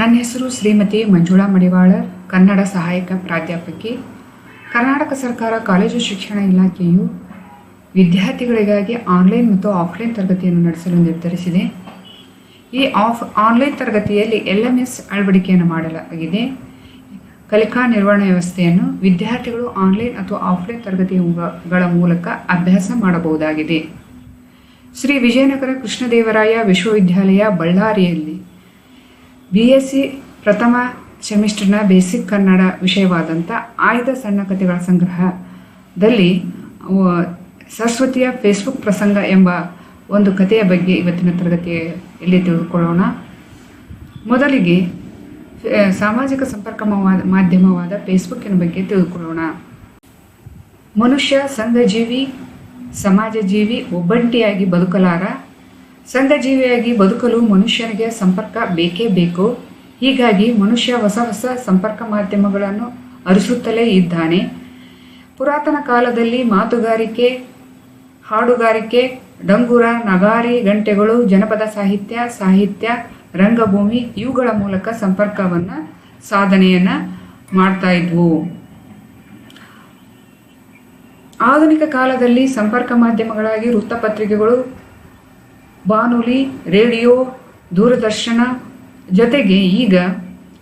ನನ್ನ ಹೆಸರು ಶ್ರೀಮತಿ ಮಂಜುಳಾ ಮಡಿವಾಳ ಕನ್ನಡ ಸಹಾಯಕ ಪ್ರಾಧ್ಯಾಪಕಿ. ಕರ್ನಾಟಕ ಸರ್ಕಾರ ಕಾಲೇಜು ಶಿಕ್ಷಣ ಇಲಾಖೆಯು ವಿದ್ಯಾರ್ಥಿಗಳಿಗಾಗಿ ಆನ್ಲೈನ್ ಮತ್ತು ಆಫ್ಲೈನ್ ತರಗತಿಯನ್ನು ನಡೆಸಲು ನಿರ್ಧರಿಸಿದೆ. ಈ ಆಫ್, ಆನ್ಲೈನ್ ತರಗತಿಯಲ್ಲಿ ಎಲ್ ಎಂ ಎಸ್ ಅಳವಡಿಕೆಯನ್ನು ಮಾಡಲಾಗಿದೆ. ಕಲಿಕಾ ನಿರ್ವಹಣಾ ವ್ಯವಸ್ಥೆಯನ್ನು ವಿದ್ಯಾರ್ಥಿಗಳು ಆನ್ಲೈನ್ ಅಥವಾ ಆಫ್ಲೈನ್ ತರಗತಿಗಳ ಮೂಲಕ ಅಭ್ಯಾಸ ಮಾಡಬಹುದಾಗಿದೆ. ಶ್ರೀ ವಿಜಯನಗರ ಕೃಷ್ಣದೇವರಾಯ ವಿಶ್ವವಿದ್ಯಾಲಯ ಬಳ್ಳಾರಿಯಲ್ಲಿ ಬಿ ಎಸ್ ಸಿ ಪ್ರಥಮ ಸೆಮಿಸ್ಟರ್ನ ಬೇಸಿಕ್ ಕನ್ನಡ ವಿಷಯವಾದಂಥ ಆಯ್ದ ಸಣ್ಣ ಕಥೆಗಳ ಸಂಗ್ರಹದಲ್ಲಿ ಸರಸ್ವತಿಯ ಫೇಸ್ಬುಕ್ ಪ್ರಸಂಗ ಎಂಬ ಒಂದು ಕಥೆಯ ಬಗ್ಗೆ ಇವತ್ತಿನ ತರಗತಿಯಲ್ಲಿ ತಿಳಿದುಕೊಳ್ಳೋಣ. ಮೊದಲಿಗೆ ಸಾಮಾಜಿಕ ಸಂಪರ್ಕ ಮವಾ- ಮಾಧ್ಯಮವಾದ ಫೇಸ್ಬುಕ್ಕಿನ ಬಗ್ಗೆ ತಿಳಿದುಕೊಳ್ಳೋಣ. ಮನುಷ್ಯ, ಸಂಘಜೀವಿ, ಸಮಾಜಜೀವಿ, ಒಬ್ಬಂಟಿಯಾಗಿ ಬದುಕಲಾರ ಸಂಘಜೀವಿಯಾಗಿ ಬದುಕಲು ಮನುಷ್ಯನಿಗೆ ಸಂಪರ್ಕ ಬೇಕೇ ಬೇಕು. ಹೀಗಾಗಿ ಮನುಷ್ಯ ಹೊಸ ಹೊಸ ಸಂಪರ್ಕ ಮಾಧ್ಯಮಗಳನ್ನು ಅರಿಸುತ್ತಲೇ ಇದ್ದಾನೆ. ಪುರಾತನ ಕಾಲದಲ್ಲಿ ಮಾತುಗಾರಿಕೆ, ಹಾಡುಗಾರಿಕೆ, ಡಂಗುರ, ನಗಾರಿ, ಗಂಟೆಗಳು, ಜನಪದ ಸಾಹಿತ್ಯ ಸಾಹಿತ್ಯ, ರಂಗಭೂಮಿ ಇವುಗಳ ಮೂಲಕ ಸಂಪರ್ಕವನ್ನು, ಸಾಧನೆಯನ್ನು ಮಾಡ್ತಾ ಇದ್ವು. ಆಧುನಿಕ ಕಾಲದಲ್ಲಿ ಸಂಪರ್ಕ ಮಾಧ್ಯಮಗಳಾಗಿ ವೃತ್ತಪತ್ರಿಕೆಗಳು ಬಾನುಲಿ, ರೇಡಿಯೋ, ದೂರದರ್ಶನ ಜೊತೆಗೆ ಈಗ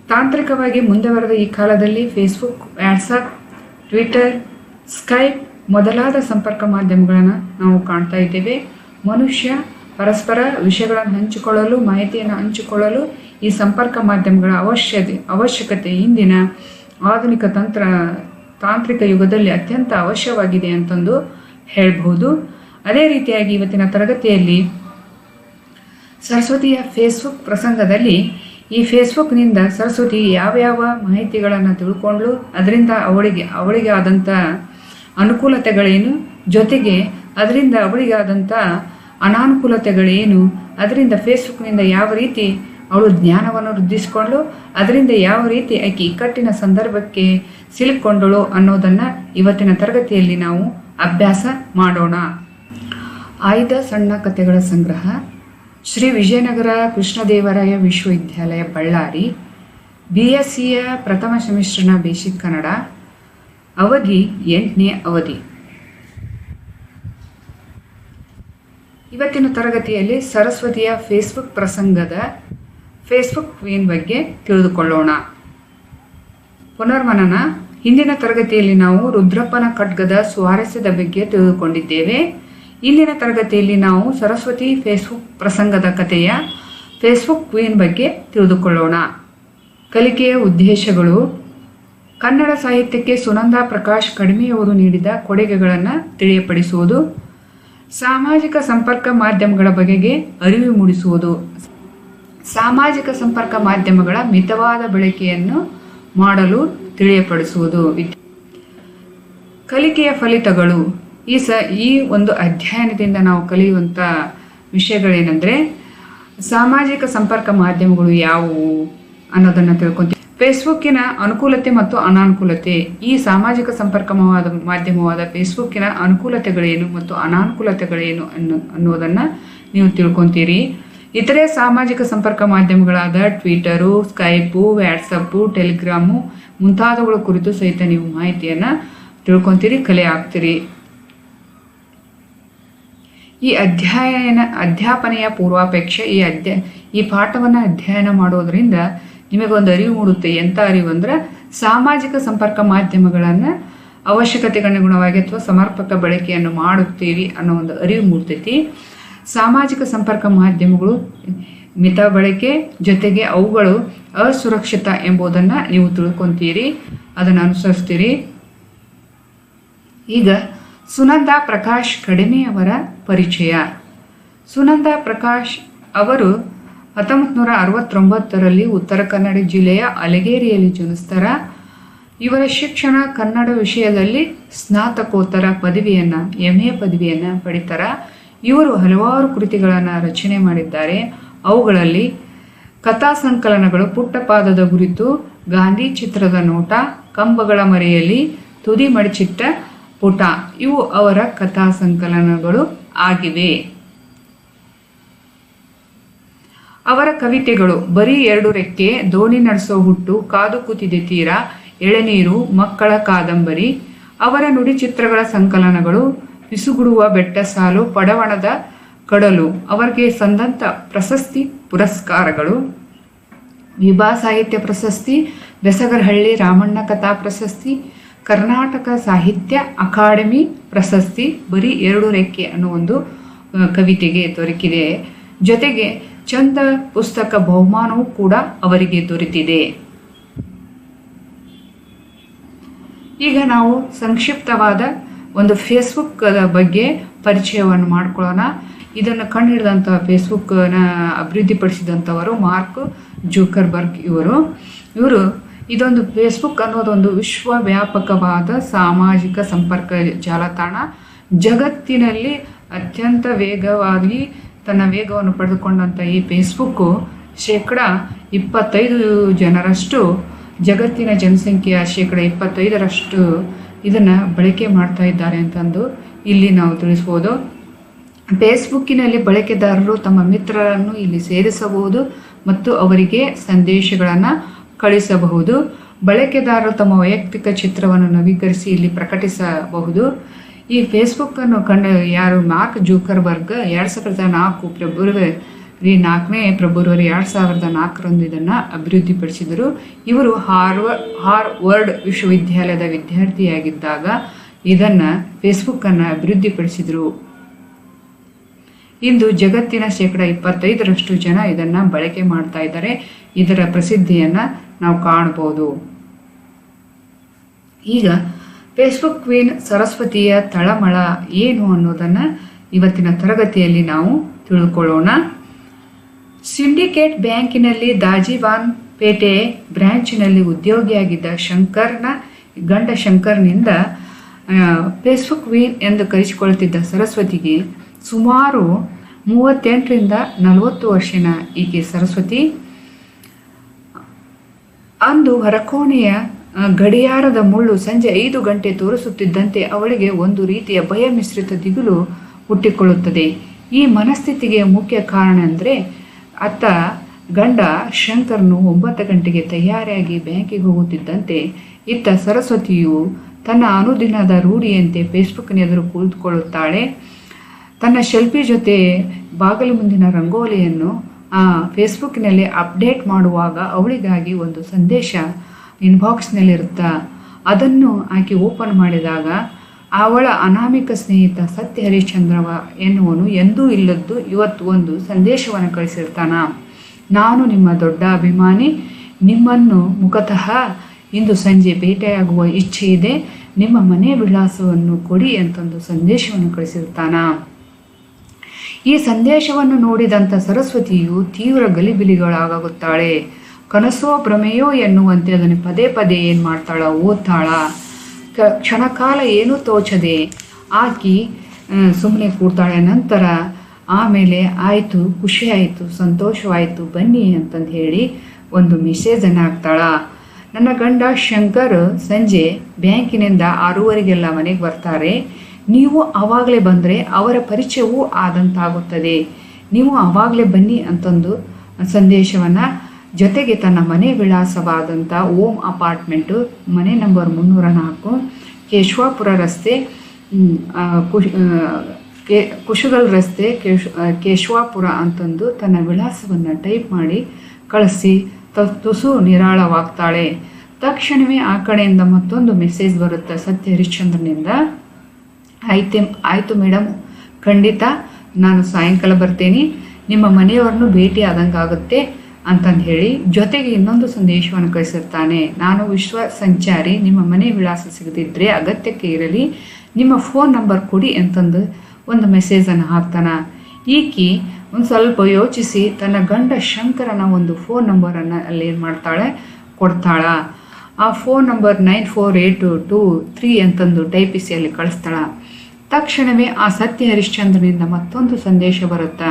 ತಾಂತ್ರಿಕವಾಗಿ ಮುಂದೆ ಬರೆದ ಈ ಕಾಲದಲ್ಲಿ ಫೇಸ್ಬುಕ್ ವ್ಯಾಟ್ಸಪ್ ಟ್ವಿಟರ್ ಸ್ಕೈಪ್ ಮೊದಲಾದ ಸಂಪರ್ಕ ಮಾಧ್ಯಮಗಳನ್ನು ನಾವು ಕಾಣ್ತಾ ಇದ್ದೇವೆ. ಮನುಷ್ಯ ಪರಸ್ಪರ ವಿಷಯಗಳನ್ನು ಹಂಚಿಕೊಳ್ಳಲು, ಮಾಹಿತಿಯನ್ನು ಹಂಚಿಕೊಳ್ಳಲು ಈ ಸಂಪರ್ಕ ಮಾಧ್ಯಮಗಳ ಅವಶ್ಯತೆ, ಅವಶ್ಯಕತೆ ಇಂದಿನ ಆಧುನಿಕ ತಂತ್ರ, ತಾಂತ್ರಿಕ ಯುಗದಲ್ಲಿ ಅತ್ಯಂತ ಅವಶ್ಯವಾಗಿದೆ ಅಂತಂದು ಹೇಳ್ಬೋದು ಅದೇ ರೀತಿಯಾಗಿ ಇವತ್ತಿನ ತರಗತಿಯಲ್ಲಿ ಸರಸ್ವತಿಯ ಫೇಸ್ಬುಕ್ ಪ್ರಸಂಗದಲ್ಲಿ ಈ ಫೇಸ್ಬುಕ್ನಿಂದ ಸರಸ್ವತಿ ಯಾವ ಯಾವ ಮಾಹಿತಿಗಳನ್ನು ತಿಳ್ಕೊಂಡ್ಳು, ಅದರಿಂದ ಅವಳಿಗೆ ಅವಳಿಗೆ ಆದಂಥ ಅನುಕೂಲತೆಗಳೇನು, ಜೊತೆಗೆ ಅದರಿಂದ ಅವಳಿಗೆ ಆದಂಥ ಅನಾನುಕೂಲತೆಗಳೇನು, ಅದರಿಂದ ಫೇಸ್ಬುಕ್ನಿಂದ ಯಾವ ರೀತಿ ಅವಳು ಜ್ಞಾನವನ್ನು ವೃದ್ಧಿಸಿಕೊಂಡು ಅದರಿಂದ ಯಾವ ರೀತಿ ಆಕೆ ಇಕ್ಕಟ್ಟಿನ ಸಂದರ್ಭಕ್ಕೆ ಸಿಲುಕೊಂಡಳು ಅನ್ನೋದನ್ನು ಇವತ್ತಿನ ತರಗತಿಯಲ್ಲಿ ನಾವು ಅಭ್ಯಾಸ ಮಾಡೋಣ. ಆಯ್ದ ಸಣ್ಣ ಕಥೆಗಳ ಸಂಗ್ರಹ. ಶ್ರೀ ವಿಜಯನಗರ ಕೃಷ್ಣದೇವರಾಯ ವಿಶ್ವವಿದ್ಯಾಲಯ, ಬಳ್ಳಾರಿ ಬಿ ಎಸ್ ಸಿಯ ಪ್ರಥಮ ಸೆಮಿಸ್ಟರ್ನ ಬೇಸಿಕ್ ಕನ್ನಡ, ಅವಧಿ ಎಂಟನೇ ಅವಧಿ. ಇವತ್ತಿನ ತರಗತಿಯಲ್ಲಿ ಸರಸ್ವತಿಯ ಫೇಸ್ಬುಕ್ ಪ್ರಸಂಗದ ಫೇಸ್ಬುಕ್ ಕ್ವೀನ್ ಬಗ್ಗೆ ತಿಳಿದುಕೊಳ್ಳೋಣ. ಪುನರ್ಮನನ, ಹಿಂದಿನ ತರಗತಿಯಲ್ಲಿ ನಾವು ರುದ್ರಪ್ಪನ ಖಡ್ಗದ ಸ್ವಾರಸ್ಯದ ಬಗ್ಗೆ ತಿಳಿದುಕೊಂಡಿದ್ದೇವೆ. ಇಂದಿನ ತರಗತಿಯಲ್ಲಿ ನಾವು ಸರಸ್ವತಿ ಫೇಸ್ಬುಕ್ ಪ್ರಸಂಗದ ಕಥೆಯ ಫೇಸ್ಬುಕ್ ಕ್ವೀನ್ ಬಗ್ಗೆ ತಿಳಿದುಕೊಳ್ಳೋಣ. ಕಲಿಕೆಯ ಉದ್ದೇಶಗಳು. ಕನ್ನಡ ಸಾಹಿತ್ಯಕ್ಕೆ ಸುನಂದಾ ಪ್ರಕಾಶ್ ಕಡಿಮೆಯವರು ನೀಡಿದ ಕೊಡುಗೆಗಳನ್ನು ತಿಳಿಯಪಡಿಸುವುದು. ಸಾಮಾಜಿಕ ಸಂಪರ್ಕ ಮಾಧ್ಯಮಗಳ ಬಗೆಗೆ ಅರಿವು ಮೂಡಿಸುವುದು. ಸಾಮಾಜಿಕ ಸಂಪರ್ಕ ಮಾಧ್ಯಮಗಳ ಮಿತವಾದ ಬಳಕೆಯನ್ನು ಮಾಡಲು ತಿಳಿಯಪಡಿಸುವುದು. ಕಲಿಕೆಯ ಫಲಿತಗಳು. ಈ ಸ, ಈ ಒಂದು ಅಧ್ಯಯನದಿಂದ ನಾವು ಕಲಿಯುವಂಥ ವಿಷಯಗಳೇನೆಂದರೆ, ಸಾಮಾಜಿಕ ಸಂಪರ್ಕ ಮಾಧ್ಯಮಗಳು ಯಾವುವು ಅನ್ನೋದನ್ನು ತಿಳ್ಕೊಂತೀವಿ. ಫೇಸ್ಬುಕ್ಕಿನ ಅನುಕೂಲತೆ ಮತ್ತು ಅನಾನುಕೂಲತೆ, ಈ ಸಾಮಾಜಿಕ ಸಂಪರ್ಕವಾದ ಮಾಧ್ಯಮವಾದ ಫೇಸ್ಬುಕ್ಕಿನ ಅನುಕೂಲತೆಗಳೇನು ಮತ್ತು ಅನಾನುಕೂಲತೆಗಳೇನು ಅನ್ನೋ, ಅನ್ನೋದನ್ನು ನೀವು ತಿಳ್ಕೊತೀರಿ. ಇತರೆ ಸಾಮಾಜಿಕ ಸಂಪರ್ಕ ಮಾಧ್ಯಮಗಳಾದ ಟ್ವಿಟರು, ಸ್ಕೈಪು ವ್ಯಾಟ್ಸಪ್ಪು ಟೆಲಿಗ್ರಾಮು ಮುಂತಾದವುಗಳ ಕುರಿತು ಸಹಿತ ನೀವು ಮಾಹಿತಿಯನ್ನು ತಿಳ್ಕೊತೀರಿ, ಕಲೆ ಆಗ್ತೀರಿ ಈ ಅಧ್ಯಯನ, ಅಧ್ಯಾಪನೆಯ ಪೂರ್ವಾಪೇಕ್ಷೆ ಈ ಅಧ್ಯ, ಈ ಪಾಠವನ್ನು ಅಧ್ಯಯನ ಮಾಡೋದ್ರಿಂದ ನಿಮಗೊಂದು ಅರಿವು ಮೂಡುತ್ತೆ. ಎಂಥ ಅರಿವು ಅಂದ್ರೆ ಸಾಮಾಜಿಕ ಸಂಪರ್ಕ ಮಾಧ್ಯಮಗಳನ್ನು ಅವಶ್ಯಕತೆಗನುಗುಣವಾಗಿ ಅಥವಾ ಸಮರ್ಪಕ ಬಳಕೆಯನ್ನು ಮಾಡುತ್ತೀವಿ ಅನ್ನೋ ಒಂದು ಅರಿವು ಮೂಡ್ತೈತಿ. ಸಾಮಾಜಿಕ ಸಂಪರ್ಕ ಮಾಧ್ಯಮಗಳು ಮಿತ ಬಳಕೆ ಜೊತೆಗೆ ಅವುಗಳು ಅಸುರಕ್ಷಿತ ಎಂಬುದನ್ನು ನೀವು ತಿಳ್ಕೊತೀರಿ. ಅದನ್ನು ಅನುಸರಿಸ್ತೀರಿ. ಈಗ ಸುನಂದಾ ಪ್ರಕಾಶ್ ಕಡಿಮೆಯವರ ಪರಿಚಯ. ಸುನಂದಾ ಪ್ರಕಾಶ್ ಅವರು ಹತ್ತೊಂಬತ್ತು ನೂರ ಅರವತ್ತೊಂಬತ್ತರಲ್ಲಿ ಉತ್ತರ ಕನ್ನಡ ಜಿಲ್ಲೆಯ ಅಲಗೇರಿಯಲ್ಲಿ ಜನಿಸ್ತಾರ. ಇವರ ಶಿಕ್ಷಣ ಕನ್ನಡ ವಿಷಯದಲ್ಲಿ ಸ್ನಾತಕೋತ್ತರ ಪದವಿಯನ್ನು ಎಂ ಎ ಪದವಿಯನ್ನು ಪಡಿತಾರ. ಇವರು ಹಲವಾರು ಕೃತಿಗಳನ್ನು ರಚನೆ ಮಾಡಿದ್ದಾರೆ. ಅವುಗಳಲ್ಲಿ ಕಥಾ ಸಂಕಲನಗಳು ಪುಟ್ಟಪಾದದ ಕುರಿತು ಗಾಂಧಿ ಚಿತ್ರದ ನೋಟ, ಕಂಬಗಳ ಮರೆಯಲ್ಲಿ ತುದಿ ಮಡಿಚಿಟ್ಟ ಪುಟ. ಇವು ಅವರ ಕಥಾ ಸಂಕಲನಗಳು ಆಗಿವೆ. ಅವರ ಕವಿತೆಗಳು, ಬರೀ ಎರಡು ರೆಕ್ಕೆ, ದೋಣಿ ನಡೆಸೋ ಹುಟ್ಟು, ಕಾದು ಕೂತಿದೆ ತೀರ, ಎಳೆನೀರು, ಮಕ್ಕಳ ಕಾದಂಬರಿ, ಅವರ ನುಡಿ ಚಿತ್ರಗಳ ಸಂಕಲನಗಳು, ಬಿಸುಗುಡುವ ಬೆಟ್ಟ ಸಾಲು, ಪಡವಣದ ಕಡಲು, ಅವರಿಗೆ ಸಂದಂತ ಪ್ರಶಸ್ತಿ ಪುರಸ್ಕಾರಗಳು. ವಿಭಾ ಸಾಹಿತ್ಯ ಪ್ರಶಸ್ತಿ, ಬೆಸಗರಹಳ್ಳಿ ರಾಮಣ್ಣ ಕಥಾ ಪ್ರಶಸ್ತಿ ಕರ್ನಾಟಕ ಸಾಹಿತ್ಯ ಅಕಾಡೆಮಿ ಪ್ರಶಸ್ತಿ ಬರೀ ಎರಡು ರೇಖೆ ಅನ್ನೋ ಒಂದು ಕವಿತೆಗೆ ದೊರಕಿದೆ. ಜೊತೆಗೆ ಚಂದ ಪುಸ್ತಕ ಬಹುಮಾನವೂ ಕೂಡ ಅವರಿಗೆ ದೊರೆತಿದೆ. ಈಗ ನಾವು ಸಂಕ್ಷಿಪ್ತವಾದ ಒಂದು ಫೇಸ್ಬುಕ್ ಬಗ್ಗೆ ಪರಿಚಯವನ್ನು ಮಾಡ್ಕೊಳ್ಳೋಣ. ಇದನ್ನು ಕಂಡುಹಿಡಿದಂಥ ಫೇಸ್ಬುಕ್ನ ಅಭಿವೃದ್ಧಿಪಡಿಸಿದಂಥವರು ಮಾರ್ಕ್ ಜೂಕರ್ಬರ್ಗ್ ಇವರು. ಇವರು ಇದೊಂದು ಫೇಸ್ಬುಕ್ ಅನ್ನೋದೊಂದು ವಿಶ್ವವ್ಯಾಪಕವಾದ ಸಾಮಾಜಿಕ ಸಂಪರ್ಕ ಜಾಲತಾಣ. ಜಗತ್ತಿನಲ್ಲಿ ಅತ್ಯಂತ ವೇಗವಾಗಿ ತನ್ನ ವೇಗವನ್ನು ಪಡೆದುಕೊಂಡಂಥ ಈ ಫೇಸ್ಬುಕ್ಕು ಶೇಕಡ ಇಪ್ಪತ್ತೈದು ಜನರಷ್ಟು, ಜಗತ್ತಿನ ಜನಸಂಖ್ಯೆಯ ಶೇಕಡ ಇಪ್ಪತ್ತೈದರಷ್ಟು ಇದನ್ನು ಬಳಕೆ ಮಾಡ್ತಾ ಇದ್ದಾರೆ ಅಂತಂದು ಇಲ್ಲಿ ನಾವು ತಿಳಿಸ್ಬೋದು. ಫೇಸ್ಬುಕ್ಕಿನಲ್ಲಿ ಬಳಕೆದಾರರು ತಮ್ಮ ಮಿತ್ರರನ್ನು ಇಲ್ಲಿ ಸೇರಿಸಬಹುದು ಮತ್ತು ಅವರಿಗೆ ಸಂದೇಶಗಳನ್ನು ಕಳಿಸಬಹುದು. ಬಳಕೆದಾರರು ತಮ್ಮ ವೈಯಕ್ತಿಕ ಚಿತ್ರವನ್ನು ನವೀಕರಿಸಿ ಇಲ್ಲಿ ಪ್ರಕಟಿಸಬಹುದು. ಈ ಫೇಸ್ಬುಕ್ಕನ್ನು ಕಂಡು ಯಾರು? ಮಾರ್ಕ್ ಜೂಕರ್ಬರ್ಗ್ ಎರಡು ಸಾವಿರದ ನಾಲ್ಕು ಫೆಬ್ರವರಿ ನಾಲ್ಕನೇ ಫೆಬ್ರವರಿ ಎರಡು ಸಾವಿರದ ನಾಲ್ಕರಂದು ಇದನ್ನು ಅಭಿವೃದ್ಧಿಪಡಿಸಿದರು. ಇವರು ಹಾರ್ವ, ಹಾರ್ವರ್ಡ್ ವಿಶ್ವವಿದ್ಯಾಲಯದ ವಿದ್ಯಾರ್ಥಿಯಾಗಿದ್ದಾಗ ಇದನ್ನು ಫೇಸ್ಬುಕ್ಕನ್ನು ಅಭಿವೃದ್ಧಿಪಡಿಸಿದರು. ಇಂದು ಜಗತ್ತಿನ ಶೇಕಡ ಇಪ್ಪತ್ತೈದರಷ್ಟು ಜನ ಇದನ್ನು ಬಳಕೆ ಮಾಡ್ತಾ ಇದ್ದಾರೆ. ಇದರ ಪ್ರಸಿದ್ಧಿಯನ್ನು ನಾವು ಕಾಣಬಹುದು. ಈಗ ಫೇಸ್ಬುಕ್ ಕ್ವೀನ್ ಸರಸ್ವತಿಯ ತಳಮಳ ಏನು ಅನ್ನೋದನ್ನು ಇವತ್ತಿನ ತರಗತಿಯಲ್ಲಿ ನಾವು ತಿಳ್ಕೊಳ್ಳೋಣ. ಸಿಂಡಿಕೇಟ್ ಬ್ಯಾಂಕಿನಲ್ಲಿ ದಾಜಿವಾನ್ ಪೇಟೆ ಬ್ರ್ಯಾಂಚಿನಲ್ಲಿ ಉದ್ಯೋಗಿಯಾಗಿದ್ದ ಶಂಕರ್ನ, ಗಂಡ ಶಂಕರ್ನಿಂದ ಫೇಸ್ಬುಕ್ ವೀನ್ ಎಂದು ಕರೆಸಿಕೊಳ್ಳುತ್ತಿದ್ದ ಸರಸ್ವತಿಗೆ ಸುಮಾರು ಮೂವತ್ತೆಂಟರಿಂದ ನಲವತ್ತು ವರ್ಷನ ಈಕೆ ಸರಸ್ವತಿ ಅಂದು ಹೊರಕೋಣೆಯ ಗಡಿಯಾರದ ಮುಳ್ಳು ಸಂಜೆ ಐದು ಗಂಟೆ ತೋರಿಸುತ್ತಿದ್ದಂತೆ ಅವಳಿಗೆ ಒಂದು ರೀತಿಯ ಭಯ ಮಿಶ್ರಿತ ದಿಗುಲು ಹುಟ್ಟಿಕೊಳ್ಳುತ್ತದೆ. ಈ ಮನಸ್ಥಿತಿಗೆ ಮುಖ್ಯ ಕಾರಣ ಅಂದರೆ, ಅತ್ತ ಗಂಡ ಶಂಕರ್ನು ಒಂಬತ್ತು ಗಂಟೆಗೆ ತಯಾರಿಯಾಗಿ ಬ್ಯಾಂಕಿಗೆ ಹೋಗುತ್ತಿದ್ದಂತೆ, ಇತ್ತ ಸರಸ್ವತಿಯು ತನ್ನ ಅನುದಿನದ ರೂಢಿಯಂತೆ ಫೇಸ್ಬುಕ್ನ ಎದುರು ಕುಳಿತುಕೊಳ್ಳುತ್ತಾಳೆ. ತನ್ನ ಶೆಲ್ಪಿ ಜೊತೆ ಬಾಗಿಲು ಮುಂದಿನ ರಂಗೋಲಿಯನ್ನು ಫೇಸ್ಬುಕ್ನಲ್ಲಿ ಅಪ್ಡೇಟ್ ಮಾಡುವಾಗ ಅವಳಿಗಾಗಿ ಒಂದು ಸಂದೇಶ ಇನ್ಬಾಕ್ಸ್ನಲ್ಲಿರುತ್ತಾ ಅದನ್ನು ಆಕೆ ಓಪನ್ ಮಾಡಿದಾಗ, ಅವಳ ಅನಾಮಿಕ ಸ್ನೇಹಿತ ಸತ್ಯ ಹರಿಶ್ಚಂದ್ರವ ಎನ್ನುವನು ಎಂದೂ ಇಲ್ಲದ್ದು ಇವತ್ತು ಒಂದು ಸಂದೇಶವನ್ನು ಕಳಿಸಿರ್ತಾನ. ನಾನು ನಿಮ್ಮ ದೊಡ್ಡ ಅಭಿಮಾನಿ. ನಿಮ್ಮನ್ನು ಮುಖತಃ ಇಂದು ಸಂಜೆ ಭೇಟಿಯಾಗುವ ಇಚ್ಛೆ ಇದೆ ನಿಮ್ಮ ಮನೆ ವಿಳಾಸವನ್ನು ಕೊಡಿ ಅಂತಂದು ಸಂದೇಶವನ್ನು ಕಳಿಸಿರ್ತಾನ. ಈ ಸಂದೇಶವನ್ನು ನೋಡಿದಂಥ ಸರಸ್ವತಿಯು ತೀವ್ರ ಗಲಿಬಿಲಿಗಳಾಗುತ್ತಾಳೆ. ಕನಸೋ ಭ್ರಮೆಯೋ ಎನ್ನುವಂತೆ ಅದನ್ನು ಪದೇ ಪದೇ ಏನು ಮಾಡ್ತಾಳ? ಓದ್ತಾಳ. ಕ್ಷಣಕಾಲ ಏನೂ ತೋಚದೆ ಆಕಿ ಸುಮ್ಮನೆ ಕೂಡ್ತಾಳೆ. ನಂತರ ಆಮೇಲೆ ಆಯಿತು, ಖುಷಿ ಆಯಿತು, ಸಂತೋಷವಾಯಿತು, ಬನ್ನಿ ಅಂತಂದು ಹೇಳಿ ಒಂದು ಮೆಸೇಜನ್ನು ಹಾಕ್ತಾಳ. ನನ್ನ ಗಂಡ ಶಂಕರ್ ಸಂಜೆ ಬ್ಯಾಂಕಿನಿಂದ ಆರೂವರೆಗೆಲ್ಲ ಮನೆಗೆ ಬರ್ತಾರೆ. ನೀವು ಆವಾಗಲೇ ಬಂದರೆ ಅವರ ಪರಿಚಯವೂ ಆದಂತಾಗುತ್ತದೆ. ನೀವು ಆವಾಗಲೇ ಬನ್ನಿ ಅಂತಂದು ಸಂದೇಶವನ್ನು ಜೊತೆಗೆ ತನ್ನ ಮನೆ ವಿಳಾಸವಾದಂಥ ಓಮ್ ಅಪಾರ್ಟ್ಮೆಂಟು, ಮನೆ ನಂಬರ್ ಮುನ್ನೂರ ನಾಲ್ಕು, ಕೇಶವಾಪುರ ರಸ್ತೆ ಕುಶ್ ಕೆ, ಕುಶಗಲ್ ರಸ್ತೆ, ಕೇಶ್ ಕೇಶವಾಪುರ ಅಂತಂದು ತನ್ನ ವಿಳಾಸವನ್ನು ಟೈಪ್ ಮಾಡಿ ಕಳಿಸಿ, ತ, ತುಸು ನಿರಾಳವಾಗ್ತಾಳೆ. ತಕ್ಷಣವೇ ಆ ಕಡೆಯಿಂದ ಮತ್ತೊಂದು ಮೆಸೇಜ್ ಬರುತ್ತೆ ಸತ್ಯ ಹರಿಶ್ಚಂದ್ರನಿಂದ ಆಯ್ತೆ, ಆಯಿತು ಮೇಡಮ್ ಖಂಡಿತ ನಾನು ಸಾಯಂಕಾಲ ಬರ್ತೇನೆ. ನಿಮ್ಮ ಮನೆಯವ್ರನ್ನೂ ಭೇಟಿ ಆದಂಗಾಗುತ್ತೆ ಅಂತಂದು ಹೇಳಿ ಜೊತೆಗೆ ಇನ್ನೊಂದು ಸಂದೇಶವನ್ನು ಕಳಿಸಿರ್ತಾನೆ. ನಾನು ವಿಶ್ವ ಸಂಚಾರಿ, ನಿಮ್ಮ ಮನೆ ವಿಳಾಸ ಸಿಗದಿದ್ದರೆ ಅಗತ್ಯಕ್ಕೆ ಇರಲಿ. ನಿಮ್ಮ ಫೋನ್ ನಂಬರ್ ಕೊಡಿ ಅಂತಂದು ಒಂದು ಮೆಸೇಜನ್ನು ಹಾಕ್ತಾನೆ. ಈಕಿ ಒಂದು ಸ್ವಲ್ಪ ಯೋಚಿಸಿ ತನ್ನ ಗಂಡ ಶಂಕರನ ಒಂದು ಫೋನ್ ನಂಬರನ್ನು ಅಲ್ಲಿ ಏನು ಮಾಡ್ತಾಳೆ? ಕೊಡ್ತಾಳ. ಆ phone number nine four eight two three ಅಂತಂದು ಟೈಪಿಸಿ ಅಲ್ಲಿ ಕಳಿಸ್ತಾಳ. ತಕ್ಷಣವೇ ಆ ಸತ್ಯ ಹರಿಶ್ಚಂದ್ರನಿಂದ ಮತ್ತೊಂದು ಸಂದೇಶ ಬರುತ್ತಾ?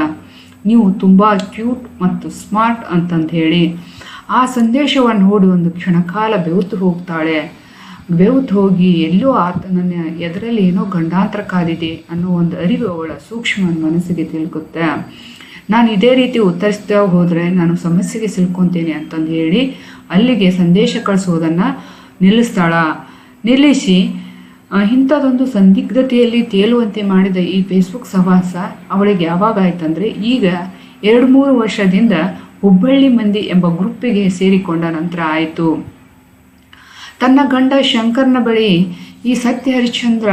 ನೀವು ತುಂಬ ಕ್ಯೂಟ್ ಮತ್ತು ಸ್ಮಾರ್ಟ್ ಅಂತಂದು ಹೇಳಿ. ಆ ಸಂದೇಶವನ್ನು ನೋಡಿ ಒಂದು ಕ್ಷಣಕಾಲ ಬೆವುತು ಹೋಗ್ತಾಳೆ. ಬೆವುತು ಹೋಗಿ ಎಲ್ಲೋ ಆತ ನನ್ನ ಎದರಲ್ಲಿ ಏನೋ ಗಂಡಾಂತರ ಕಾದಿದೆ ಅನ್ನೋ ಒಂದು ಅರಿವು ಅವಳ ಸೂಕ್ಷ್ಮ ಮನಸ್ಸಿಗೆ ತಿಳ್ಕುತ್ತೆ. ನಾನು ಇದೇ ರೀತಿ ಉತ್ತರಿಸ್ತಾ ಹೋದರೆ ನಾನು ಸಮಸ್ಯೆಗೆ ಸಿಲ್ಕೊತೇನೆ ಅಂತಂದು ಹೇಳಿ ಅಲ್ಲಿಗೆ ಸಂದೇಶ ಕಳಿಸೋದನ್ನು ನಿಲ್ಲಿಸ್ತಾಳ. ನಿಲ್ಲಿಸಿ ಇಂಥದ್ದೊಂದು ಸಂದಿಗ್ಧತೆಯಲ್ಲಿ ತೇಲುವಂತೆ ಮಾಡಿದ ಈ ಫೇಸ್ಬುಕ್ ಸಹವಾಸ ಅವಳಿಗೆ ಯಾವಾಗ ಆಯ್ತಂದ್ರೆ ಈಗ ಎರಡು ಮೂರು ವರ್ಷದಿಂದ ಹುಬ್ಬಳ್ಳಿ ಮಂದಿ ಎಂಬ ಗ್ರೂಪಿಗೆ ಸೇರಿಕೊಂಡ ನಂತರ ಆಯಿತು. ತನ್ನ ಗಂಡ ಶಂಕರ್ನ ಬಳಿ ಈ ಸತ್ಯ ಹರಿಶ್ಚಂದ್ರ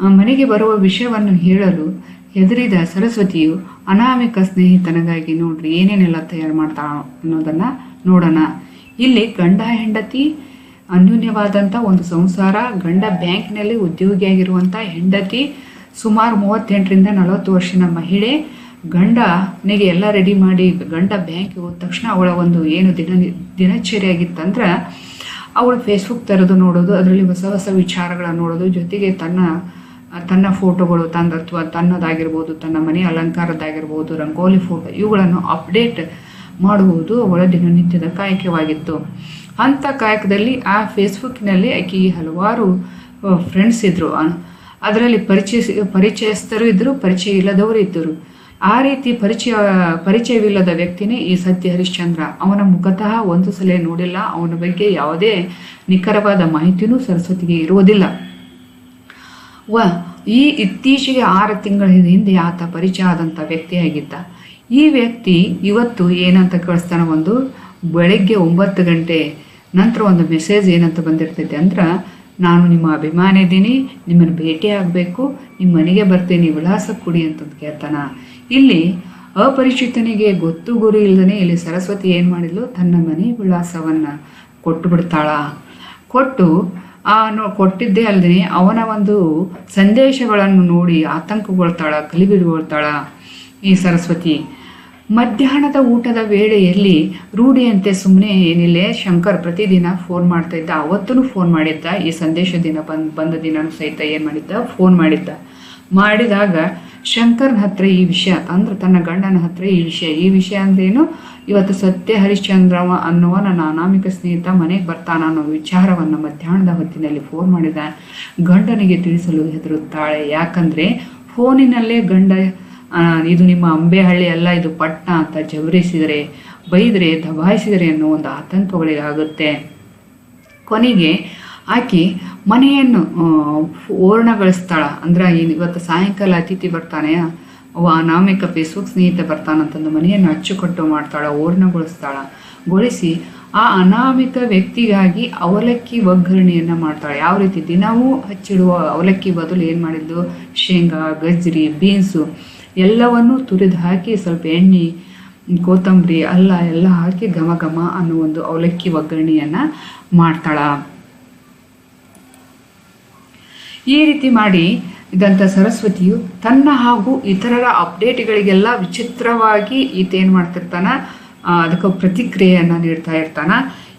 ಮನೆಗೆ ಬರುವ ವಿಷಯವನ್ನು ಹೇಳಲು ಹೆದರಿದ ಸರಸ್ವತಿಯು ಅನಾಮಿಕ ಸ್ನೇಹಿತನಿಗಾಗಿ ನೋಡ್ರಿ ಏನೇನೆಲ್ಲ ತಯಾರು ಮಾಡ್ತಾಳ ಅನ್ನೋದನ್ನ ನೋಡೋಣ. ಇಲ್ಲಿ ಗಂಡ ಹೆಂಡತಿ ಅನ್ಯೂನ್ಯವಾದಂಥ ಒಂದು ಸಂಸಾರ, ಗಂಡ ಬ್ಯಾಂಕ್ನಲ್ಲಿ ಉದ್ಯೋಗಿಯಾಗಿರುವಂಥ ಹೆಂಡತಿ, ಸುಮಾರು ಮೂವತ್ತೆಂಟರಿಂದ ನಲವತ್ತು ವರ್ಷದ ಮಹಿಳೆ, ಗಂಡನಿಗೆ ಎಲ್ಲ ರೆಡಿ ಮಾಡಿ, ಗಂಡ ಬ್ಯಾಂಕ್ಗೆ ಹೋದ ತಕ್ಷಣ ಅವಳ ಒಂದು ಏನು ದಿನ, ದಿನಚರಿ ಆಗಿತ್ತಂದ್ರೆ, ಅವಳು ಫೇಸ್ಬುಕ್ ತೆರೆದು ನೋಡೋದು, ಅದರಲ್ಲಿ ಹೊಸ ಹೊಸ ವಿಚಾರಗಳನ್ನು ನೋಡೋದು, ಜೊತೆಗೆ ತನ್ನ ತನ್ನ ಫೋಟೋಗಳು ತಂದ, ಅಥವಾ ತನ್ನದಾಗಿರ್ಬೋದು, ತನ್ನ ಮನೆ ಅಲಂಕಾರದ್ದಾಗಿರ್ಬೋದು, ರಂಗೋಲಿ ಫೋಟೋ ಇವುಗಳನ್ನು ಅಪ್ಡೇಟ್ ಮಾಡುವುದು ಅವಳ ದಿನನಿತ್ಯದ ಕಾಯಕವಾಗಿತ್ತು. ಅಂಥ ಕಾಯಕದಲ್ಲಿ ಆ ಫೇಸ್ಬುಕ್ನಲ್ಲಿ ಆಕೆಗೆ ಹಲವಾರು ಫ್ರೆಂಡ್ಸ್ ಇದ್ದರು ಅದರಲ್ಲಿ ಪರಿಚಯ, ಪರಿಚಯಸ್ಥರು ಇದ್ದರು ಪರಿಚಯ ಇಲ್ಲದವರು ಇದ್ದರು. ಆ ರೀತಿ ಪರಿಚಯ, ಪರಿಚಯವಿಲ್ಲದ ವ್ಯಕ್ತಿನೇ ಈ ಸತ್ಯ ಹರಿಶ್ಚಂದ್ರ. ಅವನ ಮುಖತಃ ಒಂದು ಸಲ ನೋಡಿಲ್ಲ. ಅವನ ಬಗ್ಗೆ ಯಾವುದೇ ನಿಖರವಾದ ಮಾಹಿತಿಯೂ ಸರಸ್ವತಿಗೆ ಇರುವುದಿಲ್ಲ. ವ, ಈ ಇತ್ತೀಚೆಗೆ ಆರು ತಿಂಗಳ ಹಿಂದೆ ಆತ ಪರಿಚಯ ಆದಂಥ ವ್ಯಕ್ತಿಯಾಗಿದ್ದ. ಈ ವ್ಯಕ್ತಿ ಇವತ್ತು ಏನಂತ ಕಳಿಸ್ತಾನ ಒಂದು? ಬೆಳಗ್ಗೆ ಒಂಬತ್ತು ಗಂಟೆ ನಂತರ ಒಂದು ಮೆಸೇಜ್ ಏನಂತ ಬಂದಿರ್ತೈತೆ ಅಂದ್ರೆ, ನಾನು ನಿಮ್ಮ ಅಭಿಮಾನಿ ಇದ್ದೀನಿ, ನಿಮ್ಮನ್ನು ಭೇಟಿ ಆಗಬೇಕು ನಿಮ್ಮ ಮನೆಗೆ ಬರ್ತೀನಿ ವಿಳಾಸ ಕೊಡಿ ಅಂತ ಕೇಳ್ತಾನ. ಇಲ್ಲಿ ಅಪರಿಚಿತನಿಗೆ ಗೊತ್ತು ಗುರಿ ಇಲ್ಲದೇ ಇಲ್ಲಿ ಸರಸ್ವತಿ ಏನು ಮಾಡಿದ್ಲು? ತನ್ನ ಮನೆ ವಿಳಾಸವನ್ನು ಕೊಟ್ಟು ಬಿಡ್ತಾಳ. ಕೊಟ್ಟು, ಆ ನೋ- ಕೊಟ್ಟಿದ್ದೇ ಅಲ್ಲದೆ ಅವನ ಒಂದು ಸಂದೇಶಗಳನ್ನು ನೋಡಿ ಆತಂಕಗೊಳ್ತಾಳ ಗಲಿಬಿಡುಗೊಳ್ತಾಳ ಈ ಸರಸ್ವತಿ. ಮಧ್ಯಾಹ್ನದ ಊಟದ ವೇಳೆಯಲ್ಲಿ ರೂಢಿಯಂತೆ ಸುಮ್ಮನೆ ಏನಿಲ್ಲ ಶಂಕರ್ ಪ್ರತಿದಿನ ಫೋನ್ ಮಾಡ್ತಾ ಇದ್ದ. ಅವತ್ತೂ ಫೋನ್ ಮಾಡಿದ್ದ. ಈ ಸಂದೇಶ ದಿನ ಬಂದ್, ಬಂದ ದಿನನೂ ಸಹಿತ ಏನು ಮಾಡಿದ್ದ? ಫೋನ್ ಮಾಡಿದ್ದ. ಮಾಡಿದಾಗ ಶಂಕರ್ನ ಹತ್ರ ಈ ವಿಷಯ, ಅಂದ್ರೆ ತನ್ನ ಗಂಡನ ಹತ್ರ ಈ ವಿಷಯ ಈ ವಿಷಯ ಅಂದ್ರೇನು? ಇವತ್ತು ಸತ್ಯ ಹರಿಶ್ಚಂದ್ರ ಅನ್ನುವ ನನ್ನ ಅನಾಮಿಕ ಸ್ನೇಹಿತ ಮನೆಗೆ ಬರ್ತಾನ ಅನ್ನೋ ವಿಚಾರವನ್ನು ಮಧ್ಯಾಹ್ನದ ಹೊತ್ತಿನಲ್ಲಿ ಫೋನ್ ಮಾಡಿದ. ಗಂಡನಿಗೆ ತಿಳಿಸಲು ಹೆದರುತ್ತಾಳೆ. ಯಾಕಂದ್ರೆ ಫೋನಿನಲ್ಲೇ ಗಂಡ ಇದು ನಿಮ್ಮ ಅಂಬೆಹಳ್ಳಿ ಅಲ್ಲ, ಇದು ಪಟ್ನ ಅಂತ ಜವರಿಸಿದರೆ, ಬೈದರೆ, ದಬಾಯಿಸಿದರೆ ಅನ್ನೋ ಒಂದು ಆತಂಕಗಳಿಗಾಗುತ್ತೆ ಕೊನೆಗೆ ಆಕೆ ಮನೆಯನ್ನು ಓರ್ಣಗೊಳಿಸ್ತಾಳ ಅಂದ್ರೆ ಇವತ್ತು ಸಾಯಂಕಾಲ ಅತಿಥಿ ಬರ್ತಾನೆ, ಅವ ಅನಾಮಿಕ ಫೇಸ್ಬುಕ್ ಸ್ನೇಹಿತ ಬರ್ತಾನಂತಂದು ಮನೆಯನ್ನು ಅಚ್ಚುಕಟ್ಟು ಮಾಡ್ತಾಳ ಓರ್ಣಗೊಳಿಸ್ತಾಳ ಗೊಳಿಸಿ ಆ ಅನಾಮಿಕ ವ್ಯಕ್ತಿಗಾಗಿ ಅವಲಕ್ಕಿ ಒಗ್ಗರಣೆಯನ್ನು ಮಾಡ್ತಾಳೆ. ಯಾವ ರೀತಿ? ದಿನವೂ ಹಚ್ಚಿಡುವ ಅವಲಕ್ಕಿ ಬದಲು ಏನು ಮಾಡಿದ್ದು? ಶೇಂಗಾ ಗಜ್ರಿ ಬೀನ್ಸು. ಎಲ್ಲವನ್ನೂ ತುರಿದು ಹಾಕಿ ಸ್ವಲ್ಪ ಎಣ್ಣೆ, ಕೊತ್ತಂಬರಿ, ಅಲ್ಲ ಎಲ್ಲ ಹಾಕಿ ಘಮ ಘಮ ಅನ್ನೋ ಒಂದು ಅವಲಕ್ಕಿ ಒಗ್ಗರಣೆಯನ್ನು ಮಾಡ್ತಾಳ. ಈ ರೀತಿ ಮಾಡಿ ಇದಂಥ ಸರಸ್ವತಿಯು ತನ್ನ ಹಾಗೂ ಇತರರ ಅಪ್ಡೇಟ್ಗಳಿಗೆಲ್ಲ ವಿಚಿತ್ರವಾಗಿ ಈತೇನು ಮಾಡ್ತಿರ್ತಾನ ಅದಕ್ಕೆ ಪ್ರತಿಕ್ರಿಯೆಯನ್ನು ನೀಡ್ತಾ ಇರ್ತಾನ.